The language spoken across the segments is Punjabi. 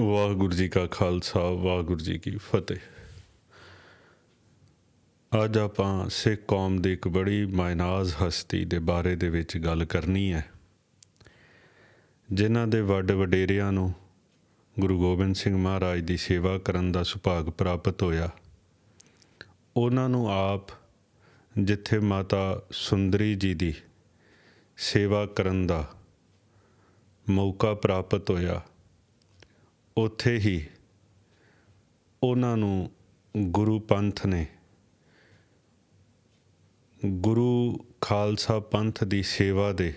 ਵਾਹਿਗੁਰੂ ਜੀ ਕਾ ਖਾਲਸਾ, ਵਾਹਿਗੁਰੂ ਜੀ ਕੀ ਫਤਿਹ। ਅੱਜ ਆਪਾਂ ਸਿੱਖ ਕੌਮ ਦੀ ਇੱਕ ਬੜੀ ਮਾਇਨਾਜ਼ ਹਸਤੀ ਦੇ ਬਾਰੇ ਦੇ ਵਿੱਚ ਗੱਲ ਕਰਨੀ ਹੈ, ਜਿਨ੍ਹਾਂ ਦੇ ਵੱਡ ਵਡੇਰਿਆਂ ਨੂੰ ਗੁਰੂ ਗੋਬਿੰਦ ਸਿੰਘ ਮਹਾਰਾਜ ਦੀ ਸੇਵਾ ਕਰਨ ਦਾ ਸੁਭਾਗ ਪ੍ਰਾਪਤ ਹੋਇਆ। ਉਹਨਾਂ ਨੂੰ ਆਪ ਜਿੱਥੇ ਮਾਤਾ ਸੁੰਦਰੀ ਜੀ ਦੀ ਸੇਵਾ ਕਰਨ ਦਾ ਮੌਕਾ ਪ੍ਰਾਪਤ ਹੋਇਆ। ਉੱਥੇ ਹੀ ਉਹਨਾਂ ਨੂੰ ਗੁਰੂ ਪੰਥ ਨੇ, ਗੁਰੂ ਖਾਲਸਾ ਪੰਥ ਦੀ ਸੇਵਾ ਦੇ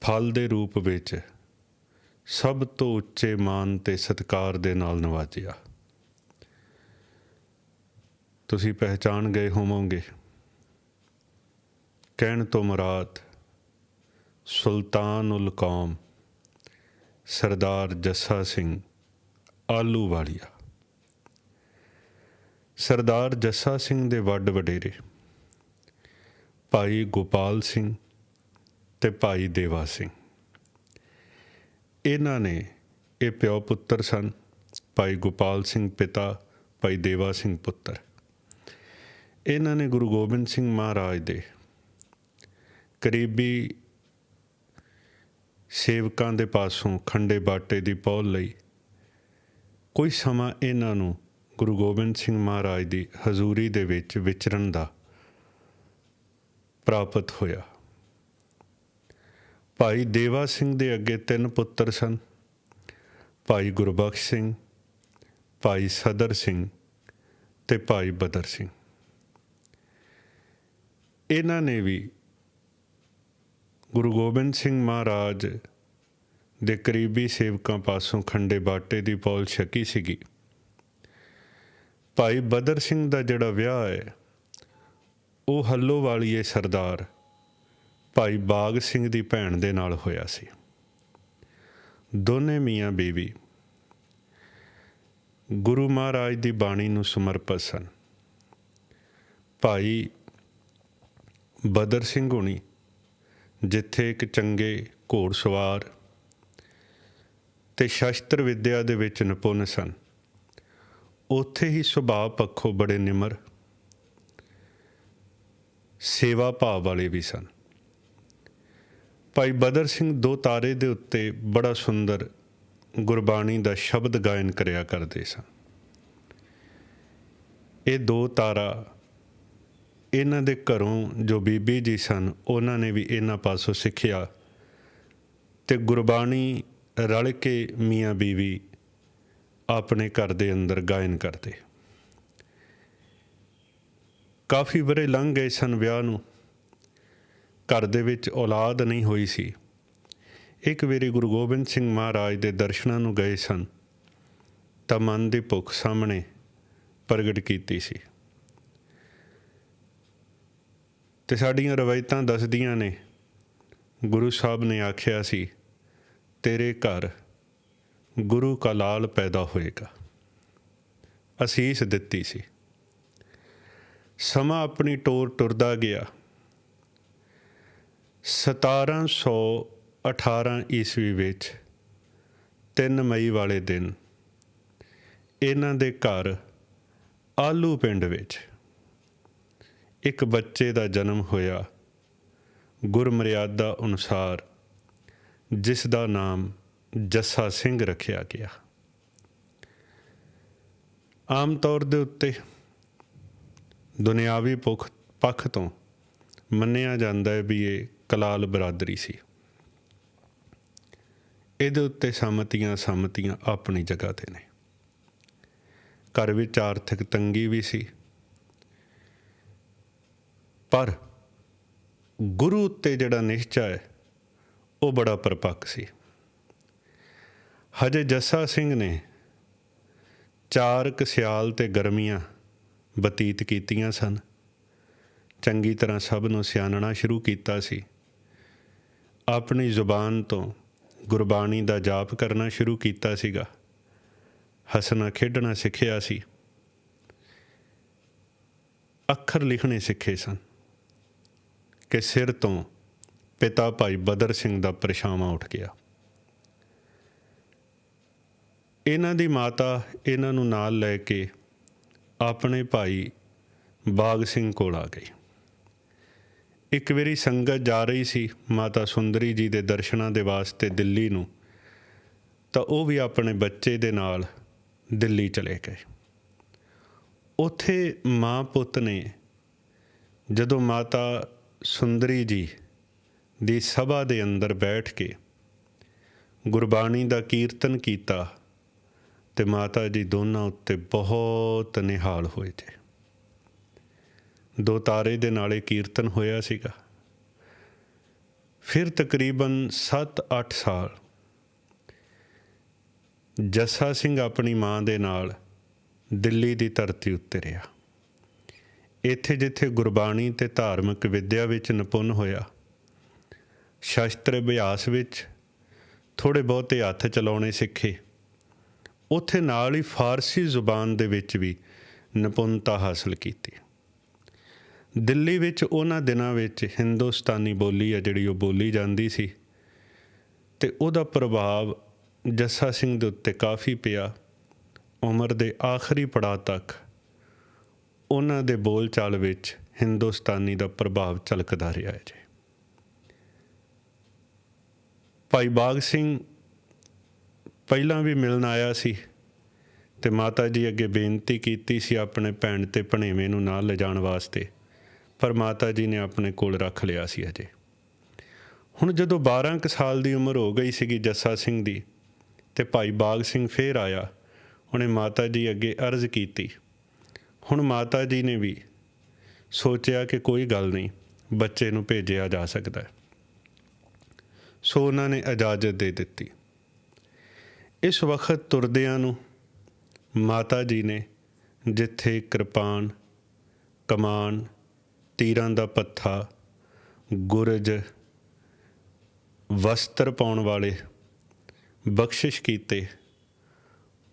ਫਲ ਦੇ ਰੂਪ ਵਿੱਚ ਸਭ ਤੋਂ ਉੱਚੇ ਮਾਨ ਤੇ ਸਤਕਾਰ ਦੇ ਨਾਲ ਨਵਾਜਿਆ। ਤੁਸੀਂ ਪਹਿਚਾਨ ਗਏ ਹੋਵੋਗੇ, ਕਹਿਣ ਤੋਂ ਮਰਾਤ ਸੁਲਤਾਨ ਉਲ ਕੌਮ ਸਰਦਾਰ ਜੱਸਾ ਸਿੰਘ ਆਲੂ ਵਾਲੀਆ ਸਰਦਾਰ ਜੱਸਾ ਸਿੰਘ ਦੇ ਵੱਡ ਵਡੇਰੇ, ਭਾਈ ਗੋਪਾਲ ਸਿੰਘ ਤੇ ਭਾਈ ਦੇਵਾ ਸਿੰਘ। ਇਹਨਾਂ ਨੇ ਇਹ ਪਿਓ ਪੁੱਤਰ ਸਨ, ਭਾਈ ਗੋਪਾਲ ਸਿੰਘ ਪਿਤਾ, ਭਾਈ ਦੇਵਾ ਸਿੰਘ ਪੁੱਤਰ। ਇਹਨਾਂ ਨੇ ਗੁਰੂ ਗੋਬਿੰਦ ਸਿੰਘ ਮਹਾਰਾਜ ਦੇ ਕਰੀਬੀ ਸੇਵਕਾਂ ਦੇ ਪਾਸੋਂ ਖੰਡੇ ਬਾਟੇ ਦੀ ਪੌਲ ਲਈ। ਕੋਈ ਸਮਾਂ ਇਹਨਾਂ ਨੂੰ ਗੁਰੂ ਗੋਬਿੰਦ ਸਿੰਘ ਮਹਾਰਾਜ ਦੀ ਹਜ਼ੂਰੀ ਦੇ ਵਿੱਚ ਵਿਚਰਨ ਦਾ ਪ੍ਰਾਪਤ ਹੋਇਆ। ਭਾਈ ਦੇਵਾ ਸਿੰਘ ਦੇ ਅੱਗੇ ਤਿੰਨ ਪੁੱਤਰ ਸਨ। ਭਾਈ ਗੁਰਬਖਸ਼ ਸਿੰਘ, ਭਾਈ ਸਦਰ ਸਿੰਘ ਤੇ ਭਾਈ ਬਦਰ ਸਿੰਘ। ਇਹਨਾਂ ਨੇ ਵੀ ਗੁਰੂ ਗੋਬਿੰਦ ਸਿੰਘ ਮਹਾਰਾਜ ਦੇ ਕਰੀਬੀ ਸੇਵਕਾਂ ਪਾਸੋਂ ਖੰਡੇ ਬਾਟੇ ਦੀ ਪੌਲ ਛਕੀ ਸੀਗੀ। ਭਾਈ ਬਦਰ ਸਿੰਘ ਦਾ ਜਿਹੜਾ ਵਿਆਹ ਹੈ, ਉਹ ਹੱਲੋ ਵਾਲੀਏ ਸਰਦਾਰ ਭਾਈ ਬਾਗ ਸਿੰਘ ਦੀ ਭੈਣ ਦੇ ਨਾਲ ਹੋਇਆ ਸੀ। ਦੋਨੇ ਮੀਆਂ ਬੀਵੀ ਗੁਰੂ ਮਹਾਰਾਜ ਦੀ ਬਾਣੀ ਨੂੰ ਸਮਰਪਿਤ ਸਨ। ਭਾਈ ਬਦਰ ਸਿੰਘ ਹੋਣੀ ਜਿੱਥੇ ਇੱਕ ਚੰਗੇ ਘੋੜਸਵਾਰ ਤੇ ਸ਼ਸਤਰ ਵਿੱਦਿਆ ਦੇ ਵਿੱਚ ਨਿਪੁੰਨ ਸਨ। ਉੱਥੇ ਹੀ ਸੁਭਾਅ ਪੱਖੋਂ ਬੜੇ ਨਿਮਰ, ਸੇਵਾ ਭਾਵ ਵਾਲੇ ਵੀ ਸਨ। ਭਾਈ ਬਦਰ ਸਿੰਘ ਦੋ ਤਾਰੇ ਦੇ ਉੱਤੇ ਬੜਾ ਸੁੰਦਰ ਗੁਰਬਾਣੀ ਦਾ ਸ਼ਬਦ ਗਾਇਨ ਕਰਿਆ ਕਰਦੇ ਸਨ। ਇਹ ਦੋ ਤਾਰਾ ਇਹਨਾਂ ਦੇ ਘਰੋਂ ਜੋ ਬੀਬੀ ਜੀ ਸਨ, ਉਹਨਾਂ ਨੇ ਵੀ ਇਹਨਾਂ ਪਾਸੋਂ ਸਿੱਖਿਆ ਤੇ ਗੁਰਬਾਣੀ ਰਲ ਕੇ ਮੀਆਂ ਬੀਵੀ ਆਪਣੇ ਘਰ ਦੇ ਅੰਦਰ ਗਾਇਨ ਕਰਦੇ। ਕਾਫੀ ਬਰੇ ਲੰਘ ਗਏ ਸਨ ਵਿਆਹ ਨੂੰ। ਘਰ ਦੇ ਵਿੱਚ ਔਲਾਦ ਨਹੀਂ ਹੋਈ ਸੀ। ਇੱਕ ਵਾਰੀ ਗੁਰੂ ਗੋਬਿੰਦ ਸਿੰਘ ਮਹਾਰਾਜ ਦੇ ਦਰਸ਼ਨਾਂ ਨੂੰ ਗਏ ਸਨ ਤਾਂ ਮਨ ਦੀ ਭੁੱਖ ਸਾਹਮਣੇ ਪ੍ਰਗਟ ਕੀਤੀ ਸੀ। ਤੇ ਸਾਡੀਆਂ ਰਵਾਇਤਾਂ ਦੱਸਦੀਆਂ ਨੇ। ਗੁਰੂ ਸਾਹਿਬ ਨੇ ਆਖਿਆ ਸੀ, ਤੇਰੇ ਘਰ ਗੁਰੂ ਕਾ ਲਾਲ ਪੈਦਾ ਹੋਏਗਾ। ਅਸੀਸ ਦਿੱਤੀ ਸੀ। ਸਮਾਂ ਆਪਣੀ ਟੋਰ ਟੁਰਦਾ ਗਿਆ। 1718 ਈਸਵੀ ਵਿੱਚ 3 ਮਈ ਵਾਲੇ ਦਿਨ ਇਹਨਾਂ ਦੇ ਘਰ ਆਲੂ ਪਿੰਡ ਵਿੱਚ ਇੱਕ ਬੱਚੇ ਦਾ ਜਨਮ ਹੋਇਆ। ਗੁਰਮਰਿਆਦਾ ਅਨੁਸਾਰ ਜਿਸ ਦਾ ਨਾਮ ਜੱਸਾ ਸਿੰਘ ਰੱਖਿਆ ਗਿਆ। ਆਮ ਤੌਰ ਦੇ ਉੱਤੇ ਦੁਨਿਆਵੀ ਪੁਖ, ਪੱਖ ਤੋਂ ਮੰਨਿਆ ਜਾਂਦਾ ਹੈ ਵੀ ਇਹ ਕਲਾਲ ਬਰਾਦਰੀ ਸੀ। ਇਹਦੇ ਉੱਤੇ ਸਮਤੀਆਂ ਸਮਤੀਆਂ ਆਪਣੀ ਜਗ੍ਹਾ ਤੇ ਨੇ। ਘਰ ਵਿੱਚ ਆਰਥਿਕ ਤੰਗੀ ਵੀ ਸੀ। ਪਰ ਗੁਰੂ ਉੱਤੇ ਜਿਹੜਾ ਨਿਸ਼ਚਾ ਹੈ, ਉਹ ਬੜਾ ਪਰਪੱਕ ਸੀ। ਹਜੇ ਜੱਸਾ ਸਿੰਘ ਨੇ ਚਾਰ ਕੁ ਸਿਆਲ ਤੇ ਗਰਮੀਆਂ ਬਤੀਤ ਕੀਤੀਆਂ ਸਨ। ਚੰਗੀ ਤਰ੍ਹਾਂ ਸਭ ਨੂੰ ਸਿਆਣਨਾ ਸ਼ੁਰੂ ਕੀਤਾ ਸੀ। ਆਪਣੀ ਜ਼ੁਬਾਨ ਤੋਂ ਗੁਰਬਾਣੀ ਦਾ ਜਾਪ ਕਰਨਾ ਸ਼ੁਰੂ ਕੀਤਾ ਸੀਗਾ। ਹੱਸਣਾ, ਖੇਡਣਾ ਸਿੱਖਿਆ ਸੀ। ਅੱਖਰ ਲਿਖਣੇ ਸਿੱਖੇ ਸਨ। ਕਿ ਸਿਰ ਤੋਂ ਪਿਤਾ ਭਾਈ ਬਦਰ ਸਿੰਘ ਦਾ ਪਰਛਾਵਾਂ ਉੱਠ ਗਿਆ। ਇਹਨਾਂ ਦੀ ਮਾਤਾ ਇਹਨਾਂ ਨੂੰ ਨਾਲ ਲੈ ਕੇ ਆਪਣੇ ਭਾਈ ਬਾਗ ਸਿੰਘ ਕੋਲ ਆ ਗਈ। ਇੱਕ ਵਾਰੀ ਸੰਗਤ ਜਾ ਰਹੀ ਸੀ ਮਾਤਾ ਸੁੰਦਰੀ ਜੀ ਦੇ ਦਰਸ਼ਨਾਂ ਦੇ ਵਾਸਤੇ ਦਿੱਲੀ ਨੂੰ, ਤਾਂ ਉਹ ਵੀ ਆਪਣੇ ਬੱਚੇ ਦੇ ਨਾਲ ਦਿੱਲੀ ਚਲੇ ਗਏ। ਉੱਥੇ ਮਾਂ ਪੁੱਤ ਨੇ ਜਦੋਂ ਮਾਤਾ ਸੁੰਦਰੀ ਜੀ ਦੀ ਸਭਾ ਦੇ ਅੰਦਰ ਬੈਠ ਕੇ ਗੁਰਬਾਣੀ ਦਾ ਕੀਰਤਨ ਕੀਤਾ ਤੇ ਮਾਤਾ ਜੀ ਦੋਨਾਂ ਉੱਤੇ ਬਹੁਤ ਨਿਹਾਲ ਹੋਏ ਤੇ ਦੋ ਤਾਰੇ ਦੇ ਨਾਲੇ ਕੀਰਤਨ ਹੋਇਆ ਸੀਗਾ। ਫਿਰ ਤਕਰੀਬਨ 7-8 ਸਾਲ ਜੱਸਾ ਸਿੰਘ ਆਪਣੀ ਮਾਂ ਦੇ ਨਾਲ ਦਿੱਲੀ ਦੀ ਧਰਤੀ ਉੱਤੇ ਰਿਹਾ। ਇੱਥੇ ਜਿੱਥੇ ਗੁਰਬਾਣੀ ਤੇ ਧਾਰਮਿਕ ਵਿੱਦਿਆ ਵਿੱਚ ਨਿਪੁੰਨ ਹੋਇਆ, ਸ਼ਾਸਤਰ ਅਭਿਆਸ ਵਿੱਚ ਥੋੜੇ ਬਹੁਤੇ ਹੱਥ ਚਲਾਉਣੇ ਸਿੱਖੇ, ਉੱਥੇ ਨਾਲ ਹੀ ਫਾਰਸੀ ਜ਼ੁਬਾਨ ਦੇ ਵਿੱਚ ਵੀ ਨਿਪੁੰਨਤਾ ਹਾਸਲ ਕੀਤੀ। ਦਿੱਲੀ ਵਿੱਚ ਉਹਨਾਂ ਦਿਨਾਂ ਵਿੱਚ ਹਿੰਦੁਸਤਾਨੀ ਬੋਲੀ ਆ ਜਿਹੜੀ ਉਹ ਬੋਲੀ ਜਾਂਦੀ ਸੀ ਤੇ ਉਹਦਾ ਪ੍ਰਭਾਵ ਜੱਸਾ ਸਿੰਘ ਦੇ ਉੱਤੇ ਕਾਫੀ ਪਿਆ, ਉਮਰ ਦੇ ਆਖਰੀ ਪੜਾਅ ਤੱਕ ਉਹਨਾਂ ਦੇ ਬੋਲਚਾਲ ਵਿੱਚ ਹਿੰਦੁਸਤਾਨੀ ਦਾ ਪ੍ਰਭਾਵ ਝਲਕਦਾ ਰਿਹਾ ਹੈ ਜੀ। ਭਾਈ ਬਾਗ ਸਿੰਘ ਪਹਿਲਾਂ ਵੀ ਮਿਲਣ ਆਇਆ ਸੀ ਤੇ ਮਾਤਾ ਜੀ ਅੱਗੇ ਬੇਨਤੀ ਕੀਤੀ ਸੀ ਆਪਣੇ ਭੈਣ ਤੇ ਭਣੇਵੇਂ ਨੂੰ ਨਾਲ ਲਿਜਾਣ ਵਾਸਤੇ, ਪਰ ਮਾਤਾ ਜੀ ਨੇ ਆਪਣੇ ਕੋਲ ਰੱਖ ਲਿਆ ਸੀ ਅਜੇ ਹੁਣ ਜਦੋਂ 12 ਕੁ ਸਾਲ ਦੀ ਉਮਰ ਹੋ ਗਈ ਸੀਗੀ ਜੱਸਾ ਸਿੰਘ ਦੀ ਤੇ ਭਾਈ ਬਾਗ ਸਿੰਘ ਫੇਰ ਆਇਆ, ਉਹਨੇ ਮਾਤਾ ਜੀ ਅੱਗੇ ਅਰਜ਼ ਕੀਤੀ ਹੁਣ ਮਾਤਾ ਜੀ ਨੇ ਵੀ ਸੋਚਿਆ ਕਿ ਕੋਈ ਗੱਲ ਨਹੀਂ, ਬੱਚੇ ਨੂੰ ਭੇਜਿਆ ਜਾ ਸਕਦਾ ਹੈ। ਸੋ ਉਹਨਾਂ ਨੇ ਇਜਾਜ਼ਤ ਦੇ ਦਿੱਤੀ। ਇਸ ਵਕਤ ਤੁਰਦਿਆਂ ਨੂੰ ਮਾਤਾ ਜੀ ਨੇ ਜਿੱਥੇ ਕਿਰਪਾਨ, ਕਮਾਨ, ਤੀਰਾਂ ਦਾ ਪੱਥਾ, ਗੁਰਜ, ਵਸਤਰ ਪਾਉਣ ਵਾਲੇ ਬਖਸ਼ਿਸ਼ ਕੀਤੇ,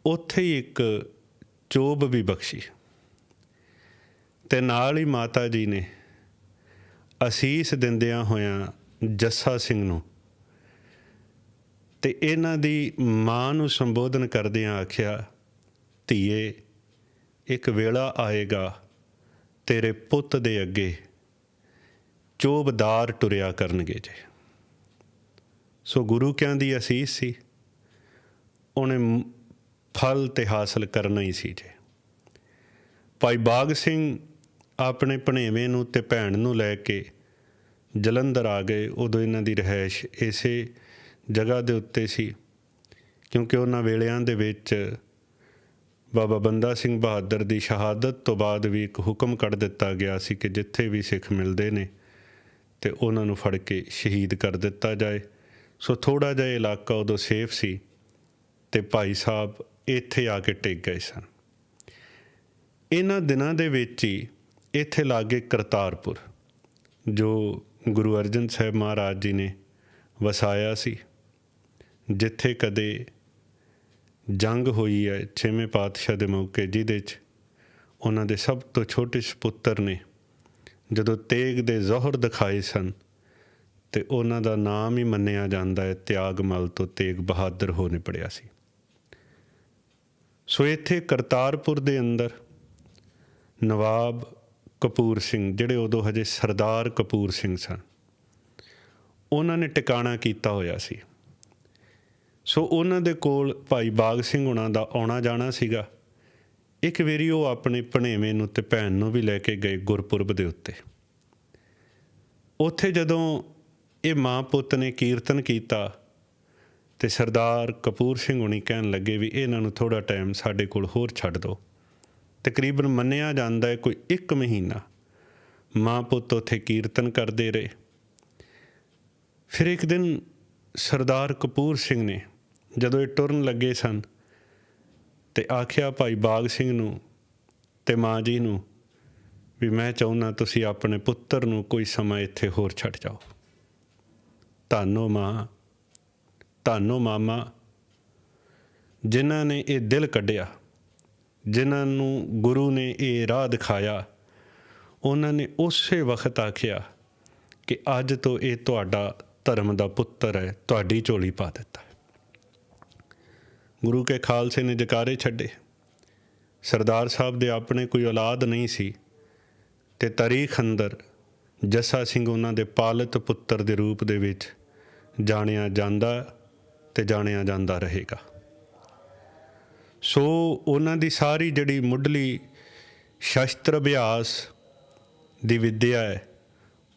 ਉੱਥੇ ਹੀ ਇੱਕ ਚੋਬ ਵੀ ਬਖਸ਼ੀ। ਤੇ ਨਾਲ ਹੀ ਮਾਤਾ ਜੀ ਨੇ ਅਸੀਸ ਦਿੰਦਿਆਂ ਹੋਇਆਂ ਜੱਸਾ ਸਿੰਘ ਨੂੰ ਤੇ ਇਹਨਾਂ ਦੀ ਮਾਂ ਨੂੰ ਸੰਬੋਧਨ ਕਰਦਿਆਂ ਆਖਿਆ, ਧੀਏ, ਇੱਕ ਵੇਲਾ ਆਏਗਾ ਤੇਰੇ ਪੁੱਤ ਦੇ ਅੱਗੇ। ਚੋਬਦਾਰ ਟੁਰਿਆ ਕਰਨਗੇ ਜੇ। ਸੋ ਗੁਰੂ ਕਿਆਂ ਦੀ ਅਸੀਸ ਸੀ? ਉਹਨੇ ਫਲ ਤੇ ਹਾਸਲ ਕਰਨਾ ਹੀ ਸੀ ਜੇ। ਭਾਈ ਬਾਗ ਸਿੰਘ ਆਪਣੇ ਭਣੇਵੇਂ ਨੂੰ ਤੇ ਭੈਣ ਨੂੰ ਲੈ ਕੇ ਜਲੰਧਰ ਆ ਗਏ, ਉਦੋਂ ਇਹਨਾਂ ਦੀ ਰਹਿائش ਇਸੇ ਜਗ੍ਹਾ ਦੇ ਉੱਤੇ ਸੀ। ਕਿਉਂਕਿ ਉਹਨਾਂ ਵੇਲਿਆਂ ਦੇ ਵਿੱਚ ਬਾਬਾ ਬੰਦਾ ਸਿੰਘ ਬਹਾਦਰ ਦੀ ਸ਼ਹਾਦਤ ਤੋਂ ਬਾਅਦ ਵੀ ਇੱਕ ਹੁਕਮ ਕੱਢ ਦਿੱਤਾ ਗਿਆ ਸੀ ਕਿ ਜਿੱਥੇ ਵੀ ਸਿੱਖ ਮਿਲਦੇ ਨੇ ਤੇ ਉਹਨਾਂ ਨੂੰ ਫੜ ਕੇ ਸ਼ਹੀਦ ਕਰ ਦਿੱਤਾ ਜਾਏ। ਸੋ ਥੋੜਾ ਜਿਹਾ ਇਲਾਕਾ ਉਦੋਂ ਸੇਫ ਸੀ ਤੇ ਭਾਈ ਸਾਹਿਬ ਇੱਥੇ ਆ ਕੇ ਟਿਕ ਗਏ ਸਨ। ਇਹਨਾਂ ਦਿਨਾਂ ਦੇ ਵਿੱਚ ਹੀ ਇੱਥੇ ਲਾਗੇ ਕਰਤਾਰਪੁਰ, ਜੋ ਗੁਰੂ ਅਰਜਨ ਸਾਹਿਬ ਮਹਾਰਾਜ ਜੀ ਨੇ ਵਸਾਇਆ ਸੀ, ਜਿੱਥੇ ਕਦੇ ਜੰਗ ਹੋਈ ਹੈ ਛੇਵੇਂ ਪਾਤਸ਼ਾਹ ਦੇ ਮੌਕੇ, ਜਿਹਦੇ 'ਚ ਉਹਨਾਂ ਦੇ ਸਭ ਤੋਂ ਛੋਟੇ ਸੁਪੁੱਤਰ ਨੇ, ਜਦੋਂ ਤੇਗ ਦੇ ਜ਼ੋਹਰ ਦਿਖਾਏ ਸਨ, ਤੇ ਉਹਨਾਂ ਦਾ ਨਾਮ ਹੀ ਮੰਨਿਆ ਜਾਂਦਾ ਹੈ, ਤਿਆਗਮਲ ਤੋਂ ਤੇਗ ਬਹਾਦਰ ਹੋ ਨਿਪੜਿਆ ਸੀ। ਸੋ ਇੱਥੇ ਕਰਤਾਰਪੁਰ ਦੇ ਅੰਦਰ ਨਵਾਬ ਕਪੂਰ ਸਿੰਘ, ਜਿਹੜੇ ਉਦੋਂ ਹਜੇ ਸਰਦਾਰ ਕਪੂਰ ਸਿੰਘ ਸਨ, ਉਹਨਾਂ ਨੇ ਟਿਕਾਣਾ ਕੀਤਾ ਹੋਇਆ ਸੀ। ਸੋ ਉਹਨਾਂ ਦੇ ਕੋਲ ਭਾਈ ਬਾਗ ਸਿੰਘ ਹੁਣਾਂ ਦਾ ਆਉਣਾ ਜਾਣਾ ਸੀਗਾ। ਇੱਕ ਵਾਰੀ ਉਹ ਆਪਣੇ ਭਣੇਵੇਂ ਨੂੰ ਤੇ ਭੈਣ ਨੂੰ ਵੀ ਲੈ ਕੇ ਗਏ ਗੁਰਪੁਰਬ ਦੇ ਉੱਤੇ। ਉੱਥੇ ਜਦੋਂ ਇਹ ਮਾਂ ਪੁੱਤ ਨੇ ਕੀਰਤਨ ਕੀਤਾ ਤੇ ਸਰਦਾਰ ਕਪੂਰ ਸਿੰਘ ਹੁਣੀ ਕਹਿਣ ਲੱਗੇ ਵੀ ਇਹਨਾਂ ਨੂੰ ਥੋੜਾ ਟਾਈਮ ਸਾਡੇ ਕੋਲ ਹੋਰ ਛੱਡ ਦਿਓ। ਤਕਰੀਬਨ ਮੰਨਿਆ ਜਾਂਦਾ ਹੈ ਕੋਈ 1 ਮਹੀਨਾ ਮਾਂ ਪੁੱਤ ਉੱਥੇ ਕੀਰਤਨ ਕਰਦੇ ਰਹੇ। ਫਿਰ ਇੱਕ ਦਿਨ ਸਰਦਾਰ ਕਪੂਰ ਸਿੰਘ ਨੇ ਜਦੋਂ ਇਹ ਟੁਰਨ ਲੱਗੇ ਸਨ ਤੇ ਆਖਿਆ, ਭਾਈ ਬਾਗ ਸਿੰਘ ਨੂੰ ਤੇ ਮਾਂ ਜੀ ਨੂੰ ਵੀ ਮੈਂ ਚਾਹੁੰਦਾ ਤੁਸੀਂ ਆਪਣੇ ਪੁੱਤਰ ਨੂੰ ਕੋਈ ਸਮਾਂ ਇੱਥੇ ਹੋਰ ਛੱਡ ਜਾਓ। ਧੰਨੋ ਮਾਂ, ਧੰਨੋ ਮਾਮਾ, ਜਿਨ੍ਹਾਂ ਨੇ ਇਹ ਦਿਲ ਕੱਢਿਆ ਜਿਨ੍ਹਾਂ ਨੂੰ ਗੁਰੂ ਨੇ ਇਹ ਰਾਹ ਦਿਖਾਇਆ, ਉਹਨਾਂ ਨੇ ਉਸੇ ਵਕਤ ਆਖਿਆ ਕਿ ਅੱਜ ਤੋਂ ਇਹ ਤੁਹਾਡਾ ਧਰਮ ਦਾ ਪੁੱਤਰ ਹੈ, ਤੁਹਾਡੀ ਝੋਲੀ ਪਾ ਦਿੱਤਾ। ਗੁਰੂ ਕੇ ਖਾਲਸੇ ਨੇ ਜਕਾਰੇ ਛੱਡੇ। ਸਰਦਾਰ ਸਾਹਿਬ ਦੇ ਆਪਣੇ ਕੋਈ ਔਲਾਦ ਨਹੀਂ ਸੀ ਤੇ ਤਾਰੀਖ ਅੰਦਰ ਜੱਸਾ ਸਿੰਘ ਉਹਨਾਂ ਦੇ ਪਾਲਤ ਪੁੱਤਰ ਦੇ ਰੂਪ ਦੇ ਵਿੱਚ ਜਾਣਿਆ ਜਾਂਦਾ ਤੇ ਜਾਣਿਆ ਜਾਂਦਾ ਰਹੇਗਾ। ਸੋ ਉਹਨਾਂ ਦੀ ਸਾਰੀ ਜਿਹੜੀ ਮੁੱਢਲੀ ਸ਼ਸਤਰ ਅਭਿਆਸ ਦੀ ਵਿੱਦਿਆ ਹੈ,